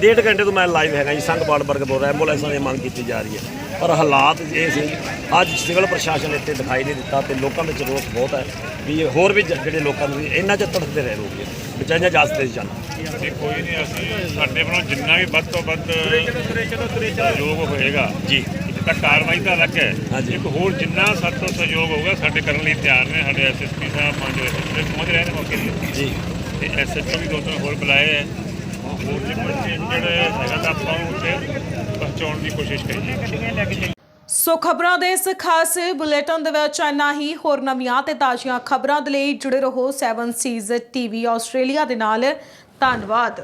ਡੇਢ ਘੰਟੇ ਤੋਂ ਮੈਂ ਲਾਈਵ ਹੈਗਾ ਜੀ ਸੰਘ ਬਾੜਬਰਗ ਬੋਲ ਰਿਹਾ ਐਂਬੂਲੈਂਸਾਂ ਦੀ ਮੰਗ ਕੀਤੀ ਜਾ ਰਹੀ ਹੈ। ਪਰ ਹਾਲਾਤ ਇਹ ਸੀ ਅੱਜ ਸਿਵਲ ਪ੍ਰਸ਼ਾਸਨ ਇੱਥੇ ਦਿਖਾਈ ਨਹੀਂ ਦਿੱਤਾ ਤੇ ਲੋਕਾਂ ਵਿੱਚ ਰੋਸ ਬਹੁਤ ਹੈ ਵੀ ਇਹ ਹੋਰ ਵੀ ਜ- ਜਿਹੜੇ ਲੋਕਾਂ ਨੂੰ ਵੀ ਇਹਨਾਂ 'ਚ ਤੜਫਦੇ ਰਹੇ ਲੋਕ ਵਿਚਾਈਆਂ ਜਾਸਤੇ ਜਾਣਾ ਅਸੀਂ ਕੋਈ ਨਹੀਂ ਅਸੀਂ ਸਾਡੇ ਵੱਲੋਂ ਜਿੰਨਾ ਵੀ ਵੱਧ ਤੋਂ ਵੱਧ ਸਹਿਯੋਗ ਹੋਏਗਾ ਜੀ। ਤੱਕ ਕਾਰਵਾਈ ਤਾਂ ਅਲੱਗ ਹੈ। ਇੱਕ ਹੋਰ ਜਿੰਨਾ ਸਾਡੇ ਤੋਂ ਸਹਿਯੋਗ ਹੋਊਗਾ ਸਾਡੇ ਕਰਨ ਲਈ ਤਿਆਰ ਨੇ ਸਾਡੇ ਐਸਐਸਪੀ ਸਾਹਿਬ ਪੰਜ ਐਸਐਸਪੀ ਪਹੁੰਚ ਰਹੇ ਨੇ ਮੌਕੇ ਤੇ। ਜੀ। ਤੇ ਐਸਐਚਓ ਵੀ ਦੋ ਤਿੰਨ ਹੋਰ ਬੁਲਾਏ ਹੈ ਹੋਰ ਜੇ ਬੱਚੇ ਜਿਹੜੇ ਹੈਗਾ ਤਾਂ ਆਪਾਂ ਉਹਨੂੰ ਉੱਥੇ ਪਹੁੰਚਾਉਣ ਦੀ ਕੋਸ਼ਿਸ਼ ਕਰੀਏ। ਸੋ ਖਬਰਾਂ ਦੇ ਇਸ ਖਾਸ ਬੁਲੇਟਿਨ ਦੇ ਵਿੱਚ ਇੰਨਾ ਹੀ। ਹੋਰ ਨਵੀਆਂ ਤੇ ਤਾਜ਼ੀਆਂ ਖਬਰਾਂ ਦੇ ਲਈ ਜੁੜੇ ਰਹੋ 7 ਸੀਜ਼ ਟੀਵੀ ਆਸਟ੍ਰੇਲੀਆ ਦੇ ਨਾਲ। ਧੰਨਵਾਦ।